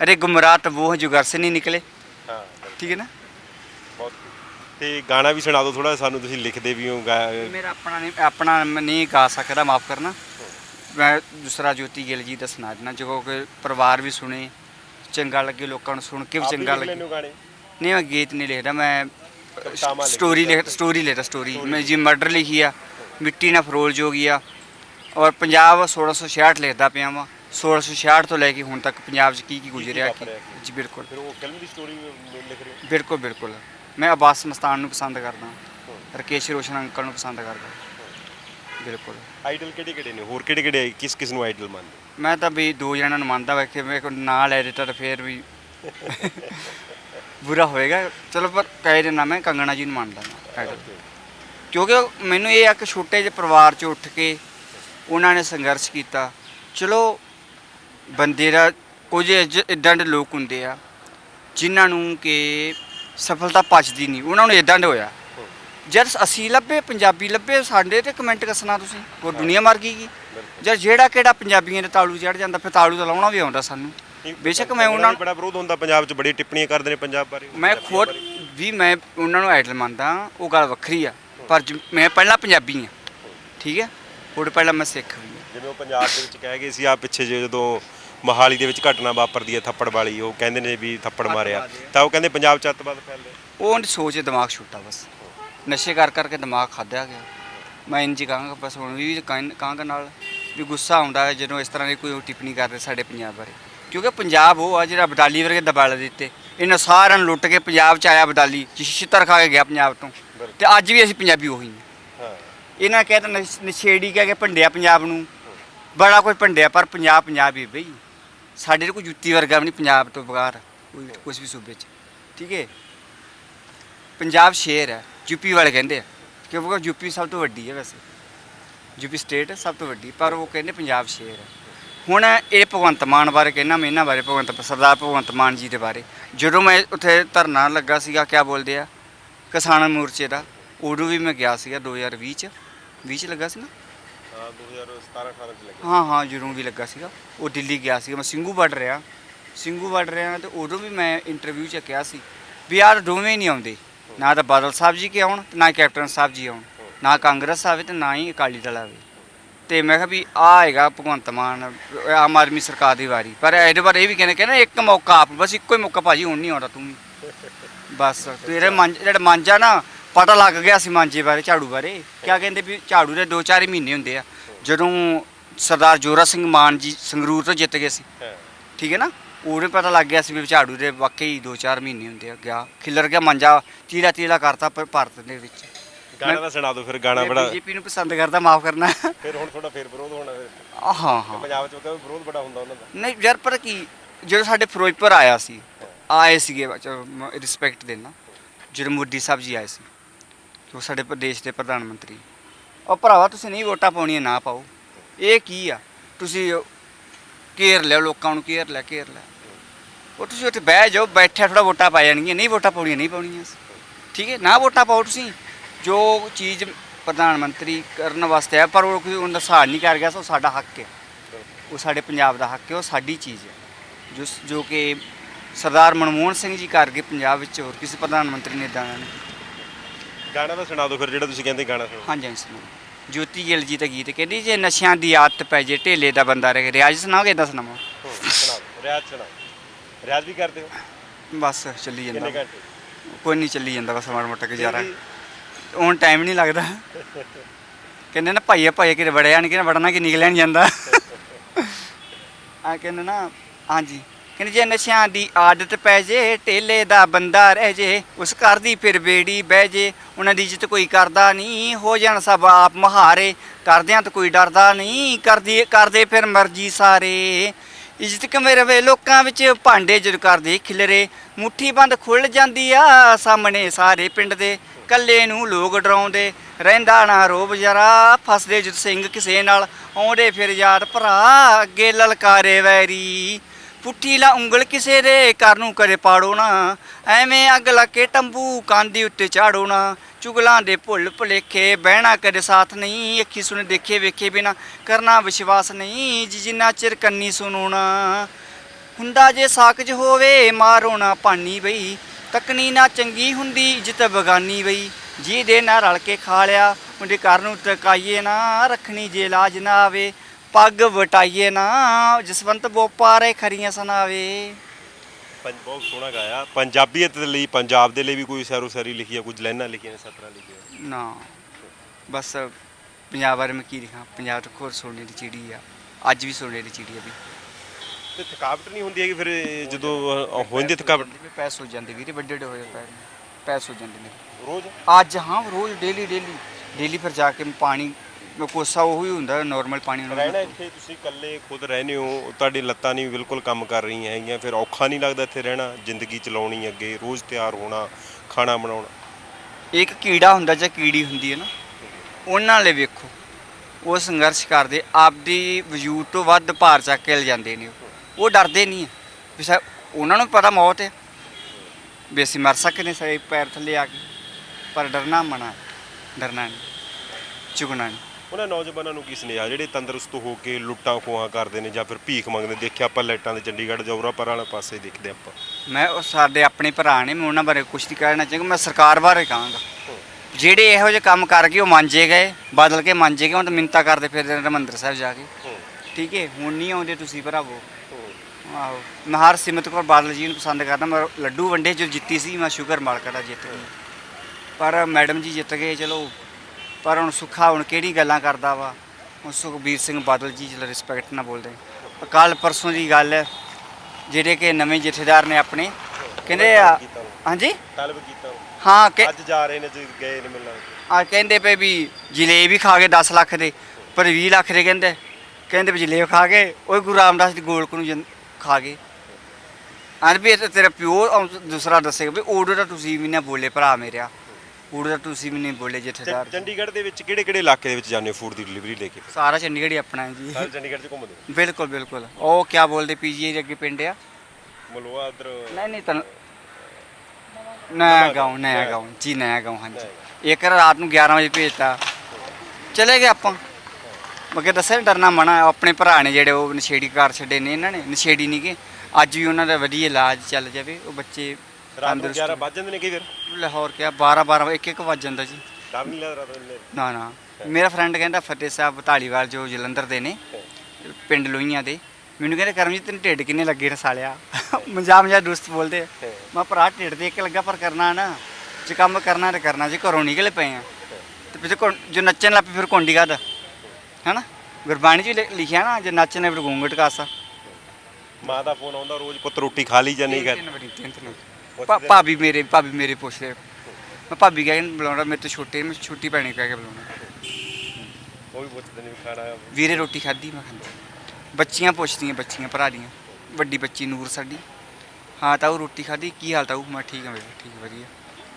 ਅਰੇ ਗੁਮਰਾਤ ਉਹ ਜੋ ਸੇ ਨਹੀਂ ਨਿਕਲੇ। ਹਾਂ ਠੀਕ ਹੈ ਨਾ? ਬਹੁਤ ਤੇ ਗਾਣਾ ਵੀ ਸੁਣਾ ਦਿਓ ਥੋੜਾ ਸਾਨੂੰ ਤੁਸੀਂ ਲਿਖਦੇ ਵੀ ਹੋ ਮੇਰਾ ਆਪਣਾ ਨਹੀਂ ਆਪਣਾ ਨਹੀਂ ਗਾ ਸਕਦਾ ਮਾਫ ਕਰਨਾ। ਮੈਂ ਦੂਸਰਾ ਜੋਤੀ ਗਿੱਲ ਜੀ ਦਾ ਸੁਣਾ ਦੇਣਾ ਜੋ ਕਿ ਪਰਿਵਾਰ ਵੀ ਸੁਣੇ ਚੰਗਾ ਲੱਗੇ ਲੋਕਾਂ ਨੂੰ ਸੁਣ ਕੇ ਵੀ ਚੰਗਾ ਲਿਖ ਲੱਗੇ। ਨਹੀਂ ਮੈਂ ਗੀਤ ਨਹੀਂ ਲਿਖਦਾ ਮੈਂ ਕਵਿਤਾਵਾਂ ਲਿਖਦਾ। ਸਟੋਰੀ ਲਿਖਦਾ ਸਟੋਰੀ ਮੈਂ ਜੀ ਮਰਡਰ ਲਿਖੀ ਆ ਮਿੱਟੀ ਨਾਲ ਫਰੋਲ ਜੋਗੀ ਆ। ਔਰ ਪੰਜਾਬ 1666 ਲਿਖਦਾ ਪਿਆ ਵਾਂ। 1666 ਤੋਂ ਲੈ ਕੇ ਹੁਣ ਤੱਕ ਪੰਜਾਬ 'ਚ ਕੀ ਕੀ ਗੁਜ਼ਰਿਆ ਕੀ? ਜੀ ਬਿਲਕੁਲ। ਫਿਰ ਉਹ ਫਿਲਮ ਦੀ ਸਟੋਰੀ ਲਿਖ ਰਹੇ ਹੋ? ਬਿਲਕੁਲ ਬਿਲਕੁਲ। ਮੈਂ ਅਬਾਸ ਮਸਤਾਨ ਨੂੰ ਪਸੰਦ ਕਰਦਾ ਰਕੇਸ਼ ਰੋਸ਼ਨ ਅੰਕਲ ਨੂੰ ਪਸੰਦ ਕਰਦਾ ਬਿਲਕੁਲ। ਆਈਡਲ ਕਿਹੜੇ ਕਿਹੜੇ ਨੇ? ਹੋਰ ਕਿਹੜੇ ਕਿਹੜੇ ਕਿਸ ਕਿਸ ਨੂੰ ਆਈਡਲ ਮੰਨਦੇ? ਮੈਂ ਤਾਂ ਵੀ ਦੋ ਜਣਾਂ ਨੂੰ ਮੰਨਦਾ ਵਾ। ਕਿ ਮੇਰੇ ਕੋਲ ਨਾਂ ਲੈ ਦਿੱਤਾ ਤਾਂ ਫੇਰ ਵੀ *laughs* ਬੁਰਾ ਹੋਏਗਾ। ਚਲੋ ਪਰ ਕਹਿ ਦੇਣਾ ਮੈਂ ਕੰਗਣਾ ਜੀ ਨੂੰ ਮੰਨਦਾ idol। ਕਿਉਂਕਿ ਮੈਨੂੰ ਇਹ ਆ ਕਿ ਛੋਟੇ ਜਿਹੇ ਪਰਿਵਾਰ 'ਚ ਉੱਠ ਕੇ ਉਹਨਾਂ ਨੇ ਸੰਘਰਸ਼ ਕੀਤਾ। ਚਲੋ ਬੰਦੇ ਦਾ ਕੁਝ ਇਦਾਂ ਦੇ ਲੋਕ ਹੁੰਦੇ ਆ ਜਿਨ੍ਹਾਂ ਨੂੰ ਕਿ ਸਫਲਤਾ ਪਚਦੀ ਨਹੀਂ ਉਹਨਾਂ ਨੂੰ ਇਦਾਂ ਦੇ ਹੋਇਆ। ਜਦ ਅਸੀਂ ਲੱਭੇ ਪੰਜਾਬੀ ਲੱਭੇ ਸਾਡੇ ਤੇ ਕਮੈਂਟ ਕੱਸਣਾ ਤੁਸੀਂ ਉਹ ਦੁਨੀਆ ਮਰ ਗਈ। ਗੀ ਜਦ ਜਿਹੜਾ ਕਿਹੜਾ ਪੰਜਾਬੀਆਂ ਦੇ ਤਾਲੂ ਚੜ ਜਾਂਦਾ ਫਿਰ ਤਾਲੂ ਤਾਂ ਲਾਉਣਾ ਵੀ ਆਉਂਦਾ ਸਾਨੂੰ। ਬੇਸ਼ੱਕ ਮੈਂ ਉਹਨਾਂ ਦੀ ਬੜਾ ਵਿਰੋਧ ਹੁੰਦਾ ਪੰਜਾਬ 'ਚ ਬੜੀ ਟਿੱਪਣੀਆਂ ਕਰਦੇ ਨੇ ਪੰਜਾਬ ਬਾਰੇ। ਮੈਂ ਖੁਦ। ਵੀ ਮੈਂ ਉਹਨਾਂ ਨੂੰ ਆਈਡਲ ਮੰਨਦਾ ਉਹ ਗੱਲ ਵੱਖਰੀ ਆ। ਪਰ ਮੈਂ ਪਹਿਲਾਂ ਪੰਜਾਬੀ ਆ। ਠੀਕ ਹੈ? ਉਹ ਪਹਿਲਾਂ ਮੈਂ ਸਿੱਖ ਵੀ ਆ ਜਿਵੇਂ ਉਹ ਪੰਜਾਬ ਦੇ ਵਿੱਚ ਕਹਿ ਗਏ ਸੀ ਆ ਪਿੱਛੇ ਜਿਹੇ ਜਦੋਂ ਮੋਹਾਲੀ ਦੇ ਵਿੱਚ ਘਟਨਾ ਵਾਪਰਦੀ ਹੈ ਥੱਪੜ ਵਾਲੀ ਉਹ ਕਹਿੰਦੇ ਨੇ ਵੀ ਥੱਪੜ ਮਾਰਿਆ। ਤਾਂ ਉਹ ਕਹਿੰਦੇ ਪੰਜਾਬ 'ਚ ਅੱਤਵਾਦ ਫੈਲਦਾ ਉਹ ਉਹਦੀ ਸੋਚ ਦਿਮਾਗ ਛੋਟਾ ਬਸ। ਨਸ਼ੇ ਕਰ ਕਰਕੇ ਦਿਮਾਗ ਖਾਧਿਆ ਗਿਆ। ਮੈਂ ਇੰਜ ਹੀ ਕਹਾਂਗਾ ਬਸ ਹੁਣ ਵੀ ਕਹਿੰ- ਕਹਾਂਗਾ ਨਾਲ ਵੀ ਗੁੱਸਾ ਆਉਂਦਾ ਹੈ ਜਦੋਂ ਇਸ ਤਰ੍ਹਾਂ ਦੀ ਕੋਈ ਟਿੱਪਣੀ ਕਰਦੇ ਸਾਡੇ ਪੰਜਾਬ ਬਾਰੇ। ਕਿਉਂਕਿ ਪੰਜਾਬ ਉਹ ਆ ਜਿਹੜਾ ਬਦਾਲੀ ਵਰਗੇ ਦਬਾਲ ਦਿੱਤੇ। ਇਹਨਾਂ ਸਾਰਿਆਂ ਨੂੰ ਲੁੱਟ ਕੇ ਪੰਜਾਬ ਚ ਆਇਆ ਬਦਾਲੀ ਛਿੱਤਰ ਖਾ ਕੇ ਗਿਆ ਪੰਜਾਬ ਤੋਂ। ਤੇ ਅੱਜ ਵੀ ਅਸੀਂ ਪੰਜਾਬੀ ਉਹੀ ਹਾਂ ਹਾਂ। ਇਹਨਾਂ ਕਹਿੰਦਾ ਨਸ਼ੇੜੀ ਕਹਿ ਕੇ ਭੰਡਿਆ ਪੰਜਾਬ ਨੂੰ। ਬੜਾ ਕੋਈ ਭੰਡਿਆ, ਪਰ ਪੰਜਾਬ ਪੰਜਾਬ ਹੀ ਬਈ। ਸਾਡੇ ਕੋਈ ਜੁੱਤੀ ਵਰਗਾ ਵੀ ਨਹੀਂ ਪੰਜਾਬ ਤੋਂ ਬਗਾਰ ਕੋਈ ਕੁਝ ਵੀ ਸੂਬੇ 'ਚ। ਠੀਕ ਹੈ ਪੰਜਾਬ ਸ਼ੇਰ ਹੈ ਯੂਪੀ ਵਾਲੇ ਕਹਿੰਦੇ ਆ। ਕਿਉਂਕਿ ਯੂਪੀ ਸਭ ਤੋਂ ਵੱਡੀ ਹੈ ਵੈਸੇ। ਯੂਪੀ ਸਟੇਟ ਸਭ ਤੋਂ ਵੱਡੀ, ਪਰ ਉਹ ਕਹਿੰਦੇ ਪੰਜਾਬ ਸ਼ੇਰ ਹੈ। ਹੁਣ ਇਹ ਭਗਵੰਤ ਮਾਨ ਬਾਰੇ ਕਹਿਣਾ ਮੈਂ ਇਹਨਾਂ ਬਾਰੇ, ਭਗਵੰਤ ਸਰਦਾਰ ਭਗਵੰਤ ਮਾਨ ਜੀ ਦੇ ਬਾਰੇ। ਜਦੋਂ ਮੈਂ ਉੱਥੇ ਧਰਨਾ ਲੱਗਾ ਸੀਗਾ, ਕਿਆ ਬੋਲਦੇ ਆ? ਕਿਸਾਨ ਮੋਰਚੇ ਦਾ, ਉਦੋਂ ਵੀ ਮੈਂ ਗਿਆ ਸੀਗਾ 2020 ਚ। 20 ਚ ਲੱਗਾ ਸੀ ਨਾ ਹਾਂ 2017 18 ਚ ਲੱਗਿਆ ਹਾਂ ਹਾਂ ਜਦੋਂ ਵੀ ਲੱਗਾ ਸੀਗਾ। ਉਹ ਦਿੱਲੀ ਗਿਆ ਸੀਗਾ। ਮੈਂ ਸਿੰਘੂ ਵੱਢ ਰਿਹਾ। ਸਿੰਘੂ ਵੱਢ ਰਿਹਾ ਤੇ ਉਦੋਂ ਵੀ ਮੈਂ ਇੰਟਰਵਿਊ 'ਚ ਕਿਹਾ ਸੀ ਵੀ ਯਾਰ ਦੋਵੇਂ ਨਹੀਂ ਆਉਂਦੇ। ਨਾ ਤਾਂ ਬਾਦਲ ਸਾਹਿਬ ਜੀ ਕੇ ਆਉਣ ਤੇ ਨਾ ਕੈਪਟਨ ਸਾਹਿਬ ਜੀ ਆਉਣ। ਨਾ ਕਾਂਗਰਸ ਆਵੇ ਤੇ ਨਾ ਹੀ ਅਕਾਲੀ ਦਲ ਆਵੇ। ਤੇ ਮੈਂ ਕਿਹਾ ਵੀ ਆ ਹੈਗਾ ਭਗਵੰਤ ਮਾਨ ਆਮ ਆਦਮੀ ਸਰਕਾਰ ਦੀ ਵਾਰੀ। ਪਰ ਇਹਦੇ ਬਾਰੇ ਇਹ ਵੀ ਕਹਿੰਦੇ ਕਹਿੰਦੇ ਇੱਕ ਮੌਕਾ ਆਪ ਬਸ ਇੱਕੋ ਹੀ ਮੌਕਾ ਭਾਜੀ ਹੁਣ ਨਹੀਂ ਆਉਂਦਾ ਤੂੰ ਵੀ। ਬਸ ਤੇਰੇ ਮਨ ਜਿਹੜਾ ਮਾਂਜਾ ਨਾ ਪਤਾ ਲੱਗ ਗਿਆ ਸੀ ਮਾਂਜੇ ਬਾਰੇ ਝਾੜੂ ਬਾਰੇ। ਕਿਆ ਕਹਿੰਦੇ ਵੀ ਝਾੜੂ ਦੇ 2-4 ਹੀ ਮਹੀਨੇ ਹੁੰਦੇ ਆ। ਜਦੋਂ ਸਰਦਾਰ ਜੋਰਾ ਸਿੰਘ ਮਾਨ ਜੀ ਸੰਗਰੂਰ ਤੋਂ ਜਿੱਤ ਗਏ ਸੀ। ਠੀਕ ਹੈ ਨਾ? ਉਹਨੇ ਪਤਾ ਲੱਗ ਗਿਆ ਸੀ ਵੀ ਝਾੜੂ ਦੇ ਵਾਕਈ 2-4 ਮਹੀਨੇ ਹੁੰਦੇ ਆ। ਗਿਆ ਖਿਲਰ ਗਿਆ ਮਾਂਜਾ ਤੀਲਾ ਤੀਲਾ ਕਰਤਾ ਪਰ ਭਾਰਤ ਦੇ ਵਿੱਚ। ਗਾਣਾ ਦਾ ਸੁਣਾ ਦਿਓ ਫਿਰ ਗਾਣਾ ਬੜਾ ਬੀਜੇਪੀ ਨੂੰ ਪਸੰਦ ਕਰਦਾ ਮਾਫ ਕਰਨਾ। ਫਿਰ ਹੁਣ ਤੁਹਾਡਾ ਫਿਰ ਵਿਰੋਧ ਹੋਣਾ ਫਿਰ। ਹਾਂ ਹਾਂ। ਪੰਜਾਬ ਚ ਕਹਿੰਦੇ ਵਿਰੋਧ ਬੜਾ ਹੁੰਦਾ ਉਹਨਾਂ ਦਾ। ਨਹੀਂ ਯਾਰ ਪਰ ਕੀ ਜਦੋਂ ਸਾਡੇ ਫਿਰੋਜ਼ਪੁਰ ਆਇਆ ਸੀ ਆਏ ਸੀਗੇ ਰਿਸਪੈਕਟ ਦੇਣਾ। ਜਦੋਂ ਮੋਦੀ ਸਾਹਿਬ ਜੀ ਆਏ ਸੀ। ਉਹ ਸਾਡੇ ਪ੍ਰਦੇਸ਼ ਦੇ ਪ੍ਰਧਾਨ ਮੰਤਰੀ। ਉਹ ਭਰਾਵਾ, ਤੁਸੀਂ ਨਹੀਂ ਵੋਟਾਂ ਪਾਉਣੀਆਂ, ਨਾ ਪਾਓ। ਇਹ ਕੀ ਆ? ਤੁਸੀਂ ਕੇਅਰ ਲਿਓ ਲੋਕਾਂ ਨੂੰ ਕੇਅਰ ਲੈ ਕੇਅਰ ਲੈ। ਉਹ ਤੁਸੀਂ ਉੱਥੇ ਬਹਿ ਜਾਓ, ਬੈਠਿਆ ਥੋੜਾ ਵੋਟਾਂ ਪਾ ਜਾਣਗੀਆਂ। ਨਹੀਂ ਵੋਟਾਂ ਪਾਉਣੀਆਂ, ਨਹੀਂ ਪਾਉਣੀਆਂ ਠੀਕ ਹੈ? ਨਾ ਵੋਟਾਂ ਪਾਓ ਤੁਸੀਂ। ਜੋ ਚੀਜ਼ ਪ੍ਰਧਾਨ ਮੰਤਰੀ ਕਰਨ ਵਾਸਤੇ ਹੈ ਪਰ ਉਹ ਕੋਈ ਉਹਨਾਂ ਸਾੜ ਨਹੀਂ ਕਰ ਗਿਆ, ਸੋ ਸਾਡਾ ਹੱਕ ਹੈ। ਉਹ ਸਾਡੇ ਪੰਜਾਬ ਦਾ ਹੱਕ ਹੈ, ਉਹ ਸਾਡੀ ਚੀਜ਼ ਹੈ। ਜੋ ਜੋ ਕਿ ਸਰਦਾਰ ਮਨਮੋਹਨ ਸਿੰਘ ਜੀ ਕਰ ਗਏ ਪੰਜਾਬ ਵਿੱਚ, ਹੋਰ ਕਿਸੇ ਪ੍ਰਧਾਨ ਮੰਤਰੀ ਨੇ ਦਾਣਾ ਨਹੀਂ ਗਾਣਾ ਦਾ ਸੁਣਾ ਦਿਓ ਫਿਰ ਜਿਹੜਾ ਤੁਸੀਂ ਕਹਿੰਦੇ ਗਾਣਾ ਸੁਣਾਓ ਹਾਂਜੀ ਹਾਂਜੀ ਸੁਣਾਓ। ਜੋਤੀ ਗਿੱਲ ਜੀ ਦਾ ਗੀਤ ਕਹਿੰਦੀ ਜੇ ਨਸ਼ਿਆਂ ਦੀ ਆਦਤ ਪੈ ਜੇ ਢੇਲੇ ਦਾ ਬੰਦਾ ਰਹੇ। ਰਿਆਜ਼ ਸੁਣਾਓਗੇ ਦੱਸ ਨਵਾਂ ਹੂੰ, ਸੁਣਾ ਦਿਓ ਰਿਆਜ਼ ਸੁਣਾਓ। ਰਿਆਜ਼ ਵੀ ਕਰਦੇ ਹੋ? ਬਸ ਚੱਲੀ ਕਿੰਨੇ ਜਾਂਦਾ ਘੰਟੇ? ਕੋਈ ਨਹੀਂ ਚੱਲੀ ਜਾਂਦਾ ਬਸ ਮਾੜਾ ਮੋਟਾ ਗੁਜ਼ਾਰਾ। ਫਿਰ ਵੀ ਹੁਣ ਟਾਈਮ ਨਹੀਂ ਲੱਗਦਾ। ਕਹਿੰਦੇ ਨਾ ਭਾਈਆ ਭਾਈਆ ਕਿਤੇ ਵੜਿਆ ਨਹੀਂ ਕਿ ਵੜਨਾ ਕਿ ਨਿਕਲਿਆ ਨਹੀਂ ਜਾਂਦਾ। *laughs* ਆ ਕਹਿੰਦੇ ਨਾ ਹਾਂਜੀ। ਕਹਿੰਦੇ ਜੇ ਨਸ਼ਿਆਂ ਦੀ ਆਦਤ ਪੈ ਜੇ, ਟੇਲੇ ਦਾ ਬੰਦਾ ਰਹਿ ਜੇ, ਉਸ ਘਰ ਦੀ ਫਿਰ ਬੇੜੀ ਬਹਿ ਜੇ, ਉਹਨਾਂ ਦੀ ਇੱਜ਼ਤ ਕੋਈ ਕਰਦਾ ਨਹੀਂ, ਹੋ ਜਾਣ ਸਭ ਆਪ ਮਹਾਰੇ, ਕਰਦਿਆਂ ਤਾਂ ਕੋਈ ਡਰਦਾ ਨਹੀਂ, ਕਰਦੀ, ਕਰਦੇ ਫਿਰ ਮਰਜ਼ੀ ਸਾਰੇ। ਇੱਜ਼ਤ ਕਮੇਰਵੇ ਲੋਕਾਂ ਵਿੱਚ ਭਾਂਡੇ ਜਦ ਕਰਦੇ ਖਿਲਰੇ, ਮੁੱਠੀ ਬੰਦ ਖੁੱਲ ਜਾਂਦੀ ਆ ਸਾਹਮਣੇ ਸਾਰੇ ਪਿੰਡ ਦੇ ਕੱਲੇ ਨੂੰ ਲੋਕ ਡਰਾਉਂਦੇ, ਰਹਿੰਦਾ ਨਾ ਰੋਬ ਜਰਾ, ਫਸਦੇ ਜਦ ਸਿੰਘ ਕਿਸੇ ਨਾਲ, ਆਉਂਦੇ ਫਿਰ ਯਾਰ ਭਰਾ, ਅੱਗੇ ਲਲਕਾਰੇ ਵੈਰੀ। ਪੁੱਠੀ ਲਾ ਉਂਗਲ ਕਿਸੇ ਦੇ ਘਰ ਨੂੰ ਕਰੇ ਪਾੜੋ ਨਾ। ਐਵੇਂ ਅੱਗ ਲਾ ਕੇ ਟੰਬੂ ਕਾਂਦੀ ਉੱਤੇ ਝਾੜੋ ਨਾ। ਚੁਗਲਾਂ ਦੇ ਭੁੱਲ ਭੁਲੇਖੇ, ਬਹਿਣਾ ਕਦੇ ਸਾਥ ਨਹੀਂ। ਅੱਖੀ ਸੁਣ ਦੇਖੇ ਵੇਖੇ ਬਿਨਾ ਕਰਨਾ ਵਿਸ਼ਵਾਸ ਨਹੀਂ। ਜੀ ਜਿੰਨਾ ਚਿਰ ਕੰਨੀ ਸੁਣੋ ਨਾ। ਹੁੰਦਾ ਜੇ ਸਾਕਜ ਹੋਵੇ, ਮਾਰੋ ਨਾ ਪਾਣੀ ਬਈ। ਤਕਨੀ ਨਾ ਚੰਗੀ ਹੁੰਦੀ, ਇੱਜ਼ਤ ਬਗਾਨੀ ਬਈ। ਜੀ ਦੇ ਨਾਲ ਰਲ ਕੇ ਖਾ ਲਿਆ, ਮੁੰਡੇ ਘਰ ਨੂੰ ਟਕਾਈਏ ਨਾ। ਰੱਖਣੀ ਜੇ ਲਾਜ ਨਾ ਆਵੇ। ਪੱਗ ਵਟਾਈਏ ਨਾ ਜਸਵੰਤ ਬੋਪਾਰੇ ਖਰੀਆਂ ਸੁਣਾਵੇ। ਪੰਜ ਬਹੁਤ ਸੋਹਣਾ ਗਾਇਆ। ਪੰਜਾਬੀਅਤ ਦੇ ਲਈ ਪੰਜਾਬ ਦੇ ਲਈ ਵੀ ਕੋਈ ਸੈਰੋ ਸੈਰੀ ਲਿਖੀ ਹੈ ਕੁਝ ਲਾਈਨਾਂ ਲਿਖੀਆਂ ਨੇ ਸਤਰਾਂ ਲਿਖੀਆਂ ਨਾ। ਬਸ ਪੰਜਾਬ ਬਾਰੇ ਮੈਂ ਕੀ ਲਿਖਾਂ? ਪੰਜਾਬ ਤੋਂ ਖੋਰ ਸੋਨੇ ਦੀ ਚਿੜੀ ਆ। ਅੱਜ ਵੀ ਸੋਨੇ ਦੀ ਚਿੜੀ ਆ ਵੀ। ਤੇ ਥਕਾਵਟ ਨਹੀਂ ਹੁੰਦੀ ਹੈਗੀ ਫਿਰ ਇਹ ਜਦੋਂ ਹੋ ਜਾਂਦੀ ਥਕਾਵਟ? ਪੈਸ ਹੋ ਜਾਂਦੇ ਵੀਰੇ ਵੱਡੇ ਵੱਡੇ ਹੋਏ ਪੈਰ ਪੈਸ ਹੋ ਜਾਂਦੇ ਨੇ। ਰੋਜ਼? ਅੱਜ ਹਾਂ ਰੋਜ਼ ਡੇਲੀ ਡੇਲੀ। ਡੇਲੀ ਫਿਰ ਜਾ ਕੇ ਪਾਣੀ ਕੋਸਾ ਉਹੀ ਹੁੰਦਾ ਨਾਰਮਲ ਪਾਣੀ ਨਾਲ ਰਹਿਣਾ ਇੱਥੇ ਤੁਸੀਂ ਇਕੱਲੇ ਖੁਦ ਰਹਿੰਦੇ ਹੋ ਤੁਹਾਡੀ ਲੱਤਾਂ ਨਹੀਂ ਬਿਲਕੁਲ ਕੰਮ ਕਰ ਰਹੀਆਂ ਹੈਗੀਆਂ ਫਿਰ ਔਖਾ ਨਹੀਂ ਲੱਗਦਾ ਇੱਥੇ ਰਹਿਣਾ? ਜ਼ਿੰਦਗੀ ਚਲਾਉਣੀ ਅੱਗੇ ਰੋਜ਼ ਤਿਆਰ ਹੋਣਾ ਖਾਣਾ ਬਣਾਉਣਾ? ਇੱਕ ਕੀੜਾ ਹੁੰਦਾ ਜਾਂ ਕੀੜੀ ਹੁੰਦੀ ਹੈ ਨਾ ਉਹਨਾਂ ਲਈ ਵੇਖੋ ਉਹ ਸੰਘਰਸ਼ ਕਰਦੇ ਆਪਦੀ ਵਜੂਦ ਤੋਂ ਵੱਧ ਭਾਰ ਚੱਕ ਕੇ ਲਿਜਾਂਦੇ ਨੇ ਉਹ। ਡਰਦੇ ਨਹੀਂ ਹੈ। ਵੀ ਸਾ ਉਹਨਾਂ ਨੂੰ ਪਤਾ ਮੌਤ ਹੈ। ਵੀ ਅਸੀਂ ਮਰ ਸਕਦੇ ਸਾਰੇ ਪੈਰ ਥੱਲੇ ਆ ਕੇ ਪਰ ਡਰਨਾ ਮਨਾ ਡਰਨਾ ਨਹੀਂ ਝੁਕਣਾ ਨਹੀਂ। ਉਹਨਾਂ ਨੌਜਵਾਨਾਂ ਨੂੰ ਕੀ ਸੁਨੇਹਾ? ਜਿਹੜੇ ਤੰਦਰੁਸਤ ਹੋ ਕੇ ਲੁੱਟਾਂ ਖੋਹਾਂ ਕਰਦੇ ਨੇ ਜਾਂ ਫਿਰ ਭੀਖ ਮੰਗਦੇ ਦੇਖਿਆ ਆਪਾਂ ਲਾਈਟਾਂ ਦੇ ਚੰਡੀਗੜ੍ਹ ਜੌਰਾ ਪਰ ਵਾਲੇ ਪਾਸੇ ਦੇਖਦੇ ਆਪਾਂ। ਮੈਂ ਉਹ ਸਾਡੇ ਆਪਣੇ ਭਰਾ ਨੇ ਮੈਂ ਉਹਨਾਂ ਬਾਰੇ ਕੁਝ ਨਹੀਂ ਕਹਿਣਾ ਚਾਹਾਂਗਾ ਮੈਂ ਸਰਕਾਰ ਬਾਰੇ ਕਹਾਂਗਾ। ਜਿਹੜੇ ਇਹੋ ਜਿਹੇ ਕੰਮ ਕਰ ਗਏ ਉਹ ਮੰਜੇ ਗਏ ਬਦਲ ਕੇ ਮੰਜੇ ਗਏ ਹੁਣ ਤਾਂ ਮਿੰਤਾ ਕਰਦੇ ਫਿਰਦੇ ਨੇ ਹਰਿਮੰਦਰ ਸਾਹਿਬ ਜਾ ਕੇ। ਠੀਕ ਹੈ ਹੁਣ ਨਹੀਂ ਆਉਂਦੇ ਤੁਸੀਂ ਭਰਾਵੋ। ਆਹੋ ਮੈਂ ਹਰ ਸਿਮਤ ਕੌਰ ਬਾਦਲ ਜੀ ਨੂੰ ਪਸੰਦ ਕਰਦਾ ਮੈਂ ਲੱਡੂ ਵੰਡੇ ਜੋ ਜਿੱਤੀ ਸੀ ਮੈਂ ਸ਼ੁਕਰ ਮਾਲਕ ਦਾ ਜਿੱਤ ਗਈ। ਪਰ ਮੈਡਮ ਜੀ ਜਿੱਤ ਗਏ ਚਲੋ ਪਰ ਹੁਣ ਸੁੱਖਾ ਹੁਣ ਕਿਹੜੀ ਗੱਲਾਂ ਕਰਦਾ ਵਾ? ਹੁਣ ਸੁਖਬੀਰ ਸਿੰਘ ਬਾਦਲ ਜੀ ਚਲੋ ਰਿਸਪੈਕਟ ਨਾਲ ਬੋਲਦੇ ਕੱਲ ਪਰਸੋਂ ਦੀ ਗੱਲ ਹੈ ਜਿਹੜੇ ਕਿ ਨਵੇਂ ਜਥੇਦਾਰ ਨੇ ਆਪਣੇ ਕਹਿੰਦੇ ਆ ਹਾਂਜੀ? ਤਲਬ ਕੀਤਾ ਹਾਂ ਕਿ ਅੱਜ ਜਾ ਰਹੇ ਨੇ ਜੀ ਗਏ ਨੇ ਮਿਲਣ। ਆ ਕਹਿੰਦੇ ਪਏ ਵੀ ਜਲੇਬੀ ਖਾ ਕੇ 10 ਲੱਖ ਦੇ ਪਰ 20 ਲੱਖ ਦੇ ਕਹਿੰਦੇ। ਕਹਿੰਦੇ ਵੀ ਜਲੇਬ ਖਾ ਕੇ ਉਹ ਗੁਰੂ ਰਾਮਦਾਸ ਦੀ ਗੋਲਕ ਨੂੰ ਖਾ ਗਏ। ਆਂ ਵੀ ਤੇਰਾ ਪਿਓ ਦੂਸਰਾ ਦੱਸੇਗਾ ਵੀ ਉਦੋਂ ਤਾਂ ਤੁਸੀਂ ਵੀ ਨਾ ਬੋਲੇ ਭਰਾ ਮੇਰਿਆ। ਫੂਡ ਦਾ ਤੁਸੀਂ ਵੀ ਨਹੀਂ ਬੋਲੇ ਜਥੇਦਾਰ ਜੀ। ਚੰਡੀਗੜ੍ਹ ਦੇ ਵਿੱਚ ਕਿਹੜੇ ਕਿਹੜੇ ਇਲਾਕੇ ਦੇ ਵਿੱਚ ਜਾਂਦੇ ਹੋ ਫੂਡ ਦੀ ਡਿਲੀਵਰੀ ਲੈ ਕੇ? ਸਾਰਾ ਚੰਡੀਗੜ੍ਹ ਹੀ ਆਪਣਾ ਹੈ ਜੀ। ਸਾਰੇ ਚੰਡੀਗੜ੍ਹ 'ਚ ਘੁੰਮਦੇ ਹੋ? ਬਿਲਕੁਲ ਬਿਲਕੁਲ। ਉਹ ਕੀ ਬੋਲਦੇ ਪੀਜੀਏ ਦੇ ਅੱਗੇ ਪਿੰਡ ਆ? ਮਲਵਾ ਇਧਰ ਨਹੀਂ ਨਹੀਂ ਤਾਂ ਨਵਾਂ ਗਾਉਂ ਨਵਾਂ ਗਾਉਂ ਜੀ ਨਵਾਂ ਗਾਉਂ ਹਾਂਜੀ। ਇੱਕ ਰਾਤ ਨੂੰ 11 ਵਜੇ ਭੇਜਤਾ। ਚਲੇ ਗਏ ਆਪਾਂ। ਮਗੇ ਦੱਸਿਆ ਨੀ ਡਰਨਾ ਮਨਾ ਆਪਣੇ ਭਰਾ ਨੇ ਜਿਹੜੇ ਉਹ ਨਸ਼ੇੜੀ ਘਰ ਛੱਡੇ ਨੇ ਇਹਨਾਂ ਨੇ। ਨਸ਼ੇੜੀ ਨੀਗੇ। ਅੱਜ ਵੀ ਉਹਨਾਂ ਦਾ ਵਧੀਆ ਇਲਾਜ ਚੱਲ ਜਾਵੇ ਉਹ ਬੱਚੇ ਰਾਤ ਨੂੰ ਤੰਦਰੁਸਤ। 11 ਵੱਜ ਜਾਂਦੇ ਨੇ ਕਈ ਵਾਰ ਲਾਹੌਰ ਕਿਆ 12 12 ਇੱਕ ਇੱਕ ਵੱਜ ਜਾਂਦਾ ਜੀ। ਡਰ ਨਹੀਂ ਲੱਗਦਾ ਰਾਤ ਨੂੰ ਨਾ ਨਾ। ਮੇਰਾ ਫਰੈਂਡ ਕਹਿੰਦਾ ਫਤਿਹ ਸਾਹਿਬ ਢਾਲੀਵਾਲ ਜੋ ਜਲੰਧਰ ਦੇ ਨੇ ਪਿੰਡ ਲੋਹੀਆਂ ਦੇ। ਮੈਨੂੰ ਕਹਿੰਦੇ ਕਰਮਜੀਤ ਤੈਨੂੰ ਢਿੱਡ ਕਿੰਨੇ ਲੱਗੇ ਰਸਾਲਿਆ *laughs* ਮਜ਼ਾਕ ਮਜ਼ਾਕ ਦੋਸਤ ਬੋਲਦੇ ਆ। ਮੈਂ ਭਰਾ ਢਿੱਡ ਦੇ ਇੱਕ ਲੱਗਾ ਪਰ ਕਰਨਾ ਨਾ। ਜੇ ਕੰਮ ਕਰਨਾ ਤੇ ਕਰਨਾ ਜੇ ਘਰੋਂ ਨਿਕਲੇ ਪਏ ਆ। ਤੇ ਫਿਰ ਕੌਣ- ਜੋ ਨੱਚਣ ਲੱਗ ਪਈ ਫਿਰ ਕੋਂਡੀ ਕਾਹਦਾ ਹੈਨਾ? ਗੁਰਬਾਣੀ 'ਚ ਵੀ ਲਿ- ਲਿਖਿਆ ਨਾ ਜੇ ਨੱਚਣੇ ਫਿਰ ਗੂੰਗਟ ਕਾਸਾ। ਮਾਂ ਦਾ ਫੋਨ ਆਉਂਦਾ ਰੋਜ਼ ਪੁੱਤ ਰੋਟੀ ਖਾ ਲਈ ਜਾਂ ਨਹੀਂ ਖਾ ਤਿੰਨ ਵਾਰੀ, ਤਿੰਨ ਤਿੰਨ। ਭਾ- ਭਾਬੀ ਮੇਰੇ ਭਾਬੀ ਮੇਰੇ ਪੁੱਛਦੇ ਮੈਂ ਭਾਬੀ ਕਹਿ ਕੇ ਬੁਲਾਉਣਾ ਮੇਰੇ ਤੋਂ ਛੋਟੇ ਮੈਂ ਛੋਟੀ ਭੈਣੀ ਕਹਿ ਕੇ ਬੁਲਾਉਣਾ। ਉਹ ਵੀ ਪੁੱਛਦੇ ਨੇ ਵੀ ਖਾਣਾ ਵੀਰੇ ਰੋਟੀ ਖਾਧੀ ਮੈਂ ਖਾਂਦਾ। ਬੱਚੀਆਂ ਪੁੱਛਦੀਆਂ ਬੱਚੀਆਂ ਭਰਾ ਦੀਆਂ। ਵੱਡੀ ਬੱਚੀ ਨੂਰ ਸਾਡੀ। ਹਾਂ ਤਾਂ ਉਹ ਰੋਟੀ ਖਾਧੀ ਕੀ ਹਾਲ ਤਾਂ ਉਹ? ਮੈਂ ਠੀਕ ਹਾਂ ਬੇਟਾ ਠੀਕ ਵਧੀਆ।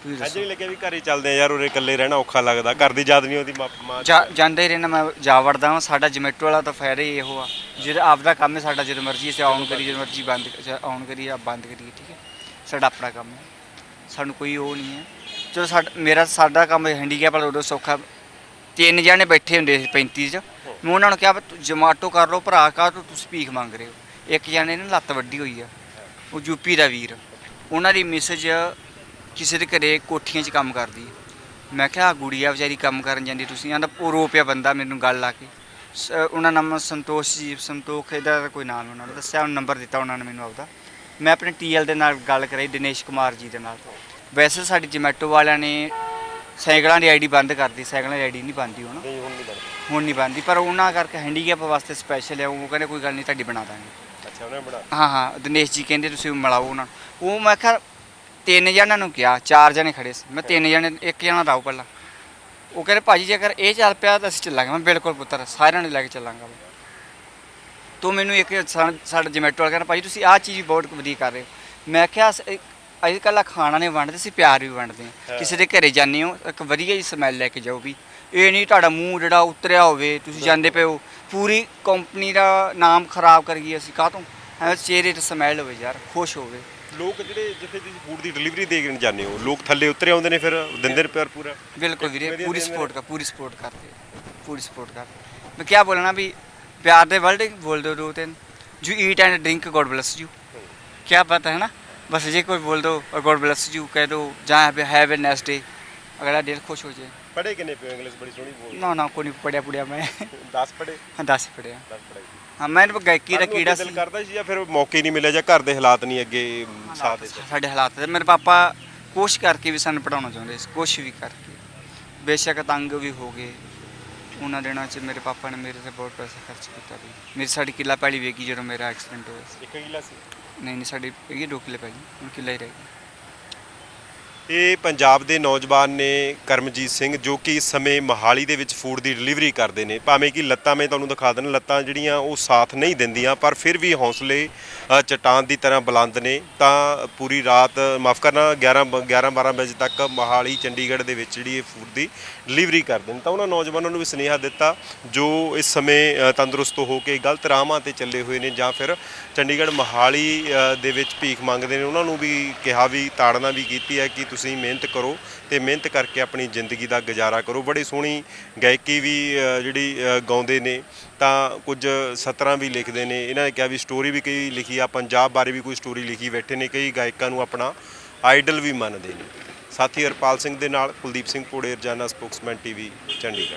ਤੁਸੀਂ ਅੱਜ ਦੱਸੋ। ਵੀ ਲੱਗਿਆ ਵੀ ਘਰੇ ਚੱਲਦੇ ਆ ਯਾਰ ਉਰੇ ਇਕੱਲੇ ਰਹਿਣਾ ਔਖਾ ਲੱਗਦਾ। ਘਰ ਦੀ ਯਾਦ ਨਹੀਂ ਆਉਂਦੀ ਮਾਂ ਮਾਂ ਦੀ। ਜਾ ਜਾਂਦੇ ਹੀ ਰਹਿਣਾ ਮੈਂ ਜਾ ਵੜਦਾ ਹਾਂ ਸਾਡਾ ਜਮੈਟੋ ਵਾਲਾ ਤਾਂ ਫਾਇਦਾ ਹੀ ਇਹੋ ਆ। ਜਿਹੜਾ ਆਪਦਾ ਕੰਮ ਹੈ ਸਾਡਾ ਜਦੋਂ ਮਰਜ਼ੀ ਅਸੀਂ ਆਨ ਕਰੀ ਜਦੋਂ ਮਰਜ਼ੀ ਬੰਦ ਆਨ ਕਰੀ ਜਾਂ ਬੰਦ ਕਰੀਏ ਠੀਕ ਸਾਡਾ ਆਪਣਾ ਕੰਮ ਹੈ। ਸਾਨੂੰ ਕੋਈ ਉਹ ਨਹੀਂ ਹੈ। ਚਲੋ ਸਾਡਾ, ਮੇਰਾ ਸਾਡਾ ਕੰਮ ਹੈਂਡੀਕੈਪ ਵਾਲਾ ਉਦੋਂ ਸੌਖਾ ਤਿੰਨ ਜਣੇ ਬੈਠੇ ਹੁੰਦੇ ਸੀ 35 ਚ। ਮੈਂ ਉਹਨਾਂ ਨੂੰ ਕਿਹਾ ਜਮਾਟੋ ਕਰ ਲਓ, ਭਰਾ ਕਾ ਤੁਸੀਂ ਭੀਖ ਮੰਗ ਰਹੇ ਹੋ। ਇੱਕ ਜਣੇ ਨੇ ਲੱਤ ਵੱਡੀ ਹੋਈ ਆ, ਉਹ ਯੂਪੀ ਦਾ ਵੀਰ। ਉਹਨਾਂ ਦੀ ਮੈਸੇਜ ਕਿਸੇ ਦੇ ਘਰੇ ਕੋਠੀਆਂ 'ਚ ਕੰਮ ਕਰਦੀ ਮੈਂ ਕਿਹਾ, ਆਹ ਗੁੜੀਆ ਵਿਚਾਰੀ ਕੰਮ ਕਰਨ ਜਾਂਦੀ ਤੁਸੀਂ ਆਂਦਾ ਉਹ ਰੋ ਪਿਆ ਬੰਦਾ ਮੈਨੂੰ ਗੱਲ ਲਾ ਕੇ। ਸ- ਉਹਨਾਂ ਦਾ ਨਾਮ ਸੰਤੋਸ਼ ਜੀ ਸੰਤੋਖ, ਇਹਦਾ ਦਾ ਕੋਈ ਨਾਮ ਉਹਨਾਂ ਨੇ ਦੱਸਿਆ ਉਹ ਨੰਬਰ ਦਿੱਤਾ ਉਹਨਾਂ ਨੇ ਮੈਨੂੰ ਆਪਦਾ। ਮੈਂ ਆਪਣੇ ਟੀਐਲ ਦੇ ਨਾਲ ਗੱਲ ਕਰਾਈ ਦਿਨੇਸ਼ ਕੁਮਾਰ ਜੀ ਦੇ ਨਾਲ। ਵੈਸੇ ਸਾਡੀ ਜਮੈਟੋ ਵਾਲਿਆਂ ਨੇ ਸਾਈਕਲਾਂ ਦੀ ਆਈਡੀ ਬੰਦ ਕਰਤੀ ਸਾਈਕਲਾਂ ਦੀ ਆਈਡੀ ਨਹੀਂ ਬੰਦੀ ਹੁਣ। ਨਹੀਂ ਹੁਣ ਨਹੀਂ ਬਣਦਾ। ਹੁਣ ਨਹੀਂ ਬੰਦੀ ਪਰ ਉਹਨਾਂ ਕਰਕੇ ਹੈਂਡੀਕੈਪ ਵਾਸਤੇ ਸਪੈਸ਼ਲ ਹੈ ਉਹ ਕਹਿੰਦੇ ਕੋਈ ਗੱਲ ਨਹੀਂ ਤੁਹਾਡੀ ਬਣਾ ਦਾਂਗੇ। ਅੱਛਾ ਉਹਨੇ ਬਣਾ ਹਾਂ ਹਾਂ ਦਿਨੇਸ਼ ਜੀ ਕਹਿੰਦੇ ਤੁਸੀਂ ਮਿਲਾਓ ਉਹਨਾਂ ਨੂੰ। ਉਹ ਮੈਂ ਕਿਹਾ ਤਿੰਨ ਜਣਾਂ ਨੂੰ ਕਿਹਾ ਚਾਰ ਜਣੇ ਖੜੇ ਸੀ। ਮੈਂ ਤਿੰਨ ਜਣੇ ਇੱਕ ਜਣਾ ਰਾਓ ਪਹਿਲਾਂ। ਉਹ ਕਹਿੰਦੇ ਭਾਜੀ ਜੇਕਰ ਇਹ ਚੱਲ ਪਿਆ ਤਾਂ ਅਸੀਂ ਚੱਲਾਂਗੇ। ਮੈਂ ਬਿਲਕੁਲ ਪੁੱਤਰ ਸਾਰਿਆਂ ਨੂੰ ਲੈ ਕੇ ਚੱਲਾਂਗਾ ਤੂੰ ਮੈਨੂੰ ਇੱਕ ਸਾ- ਸਾਡਾ ਜਮੈਟੋ ਵਾਲਾ ਕਹਿੰਦਾ ਭਾਜੀ ਤੁਸੀਂ ਆਹ ਚੀਜ਼ ਬਹੁਤ ਵਧੀਆ ਕਰ ਰਹੇ ਹੋ ਮੈਂ ਕਿਹਾ ਅੱਜ ਕੱਲ੍ਹ ਖਾਣਾ ਨਹੀਂ ਵੰਡਦੇ ਸੀ ਪਿਆਰ ਵੀ ਵੰਡਦੇ ਹਾਂ ਹਾਂ। ਕਿਸੇ ਦੇ ਘਰੇ ਜਾਂਦੇ ਹੋ ਇੱਕ ਵਧੀਆ ਜੀ ਸਮੈਲ ਲੈ ਕੇ ਜਾਓ ਵੀ ਇਹ ਨਹੀਂ ਤੁਹਾਡਾ ਮੂੰਹ ਜਿਹੜਾ ਉਤਰਿਆ ਹੋਵੇ ਤੁਸੀਂ ਜਾਂਦੇ ਪਏ ਹੋ ਪੂਰੀ ਕੰਪਨੀ ਦਾ ਨਾਮ ਖਰਾਬ ਕਰ ਗਈ ਅਸੀਂ ਕਾਹਤੋਂ ਐਵੇਂ ਚਿਹਰੇ ਤੇ ਸਮੈਲ ਹੋਵੇ ਯਾਰ ਖੁਸ਼ ਹੋਵੇ ਲੋਕ ਜਿਹੜੇ ਜਿੱਥੇ ਤੁਸੀਂ ਫੂਡ ਦੀ ਡਿਲੀਵਰੀ ਦੇ ਕੇ ਜਾਂਦੇ ਹੋ ਲੋਕ ਥੱਲੇ ਉਤਰੇ ਆਉਂਦੇ ਨੇ ਫਿਰ ਦਿੰਦੇ ਨੇ ਪਿਆਰ ਪੂਰਾ बिल्कुल वीरे मेरे पूरी अंदर सपोर्ट कर पूरी सपोर्ट करते पूरी सपोर्ट कर मैं क्या बोलना भी प्यार दे वर्ल्ड बोल दो दो तीन you eat and drink God bless you क्या पता है ना बस ये कोई बोल दो और गॉड ब्लेस यू कह दो जहाँ पे हैव ए नेक्स्ट डे अगला दिल खुश हो जाए ਪੜੇ ਕਿੰਨੇ ਪਿਓ ਇੰਗਲਿਸ਼ ਬੜੀ ਸੋਹਣੀ ਬੋਲ ना ना कोई नहीं पढ़िया पुढ़िया मैं 10 ਪੜੇ हाँ दस ही पढ़िया 10 ਪੜਾਈ हाँ मैंने तो गायकी का कीड़ा ਦਿਲ सी ਕਰਦਾ ਸੀ ਜਾਂ ਫਿਰ ਮੌਕੇ ਨਹੀਂ ਮਿਲਿਆ ਜਾਂ ਘਰ ਦੇ ਹਾਲਾਤ ਨਹੀਂ ਅੱਗੇ ਸਾਥ ਦਿੱਤੇ ਸਾਡੇ ਹਾਲਾਤ ਤੇ ਮੇਰੇ ਪਾਪਾ ਕੋਸ਼ਿਸ਼ ਕਰਕੇ ਵੀ ਸਾਨੂੰ ਪੜਾਉਣਾ ਚਾਹੁੰਦੇ ਸੀ ਕੋਸ਼ਿਸ਼ ਵੀ ਕਰਕੇ ਬੇਸ਼ੱਕ ਤੰਗ ਵੀ ਹੋ ਗਏ ਉਹਨਾਂ ਦਿਨਾਂ 'ਚ ਮੇਰੇ ਪਾਪਾ ਨੇ ਮੇਰੇ ਤੇ ਬਹੁਤ ਪੈਸਾ ਖਰਚ ਕੀਤਾ ਵੀ ਮੇਰੀ ਸਾਡੀ ਕਿੱਲਾ ਪੈਲੀ ਵੇਗੀ ਜਦੋਂ ਮੇਰਾ ਐਕਸੀਡੈਂਟ ਹੋਇਆ ਸੀ। ਇੱਕ ਕਿਲਾ ਸੀ? ਨਹੀਂ ਨਹੀਂ ਸਾਡੀ ਹੈਗੀ ਦੋ ਕਿੱਲੇ ਪੈਲੀ ਹੁਣ ਕਿੱਲਾ ਹੀ ਰਹਿ ਗਿਆ। ਇਹ ਪੰਜਾਬ ਦੇ ਨੌਜਵਾਨ ਨੇ ਕਰਮਜੀਤ ਸਿੰਘ ਜੋ ਕਿ ਇਸ ਸਮੇਂ ਮਹਾਲੀ ਦੇ ਵਿੱਚ ਫੂਡ ਦੀ ਡਿਲੀਵਰੀ ਕਰਦੇ ਨੇ। ਭਾਵੇਂ ਕਿ ਲੱਤਾਂ ਮੈਂ ਤੁਹਾਨੂੰ ਦਿਖਾ ਦੇਣ ਲੱਤਾਂ ਜਿਹੜੀਆਂ ਉਹ ਸਾਥ ਨਹੀਂ ਦਿੰਦੀਆਂ ਪਰ ਫਿਰ ਵੀ ਹੌਸਲੇ ਅ, ਚਟਾਨ ਦੀ ਤਰ੍ਹਾਂ ਬੁਲੰਦ ਨੇ। ਤਾਂ ਪੂਰੀ ਰਾਤ ਮਾਫ ਕਰਨਾ 11 ਬ- 11 12 ਵਜੇ ਤੱਕ ਮਹਾਲੀ ਚੰਡੀਗੜ੍ਹ ਦੇ ਵਿੱਚ ਜਿਹੜੀ ਇਹ ਫੂਡ ਦੀ ਡਿਲੀਵਰੀ ਕਰਦੇ ਨੇ ਤਾਂ ਉਹਨਾਂ ਨੌਜਵਾਨਾਂ ਨੂੰ ਵੀ ਸੁਨੇਹਾ ਦਿੱਤਾ, ਜੋ ਇਸ ਸਮੇਂ ਤੰਦਰੁਸਤ ਹੋ ਕੇ ਗਲਤ ਰਾਹਾਂ ਤੇ ਚੱਲੇ ਹੋਏ ਨੇ ਜਾਂ ਫਿਰ ਚੰਡੀਗੜ੍ਹ ਮਹਾਲੀ ਦੇ ਵਿੱਚ ਭੀਖ ਮੰਗਦੇ ਨੇ। ਉਹਨਾਂ ਨੂੰ ਵੀ ਕਿਹਾ ਵੀ, ਤਾੜਨਾ ਵੀ ਕੀਤੀ ਹੈ ਕਿ ਤੁਸੀਂ ਮਿਹਨਤ ਕਰੋ ਤੇ ਮਿਹਨਤ ਕਰਕੇ ਆਪਣੀ ਜ਼ਿੰਦਗੀ ਦਾ ਗੁਜ਼ਾਰਾ ਕਰੋ। ਬੜੀ ਸੋਹਣੀ ਗਾਇਕੀ ਵੀ ਜਿਹੜੀ ਗਾਉਂਦੇ ਨੇ। ਤਾਂ ਕੁਝ ਸਤਰਾਂ ਵੀ ਲਿਖਦੇ ਨੇ। ਇਹਨਾਂ ਨੇ ਕਿਹਾ ਵੀ ਸਟੋਰੀ ਵੀ ਕਈ ਲਿਖੀ ਆ। ਪੰਜਾਬ ਬਾਰੇ ਵੀ ਕੋਈ ਸਟੋਰੀ ਲਿਖੀ ਬੈਠੇ ਨੇ। ਕਈ ਗਾਇਕਾਂ ਨੂੰ ਆਪਣਾ ਆਈਡਲ ਵੀ ਮੰਨਦੇ ਨੇ। ਸਾਥੀ ਹਰਪਾਲ ਸਿੰਘ ਦੇ ਨਾਲ ਕੁਲਦੀਪ ਸਿੰਘ ਪੋੜੇ ਰਜਾਨਾ ਸਪੋਕਸਮੈਨ ਟੀਵੀ ਚੰਡੀਗੜ੍ਹ।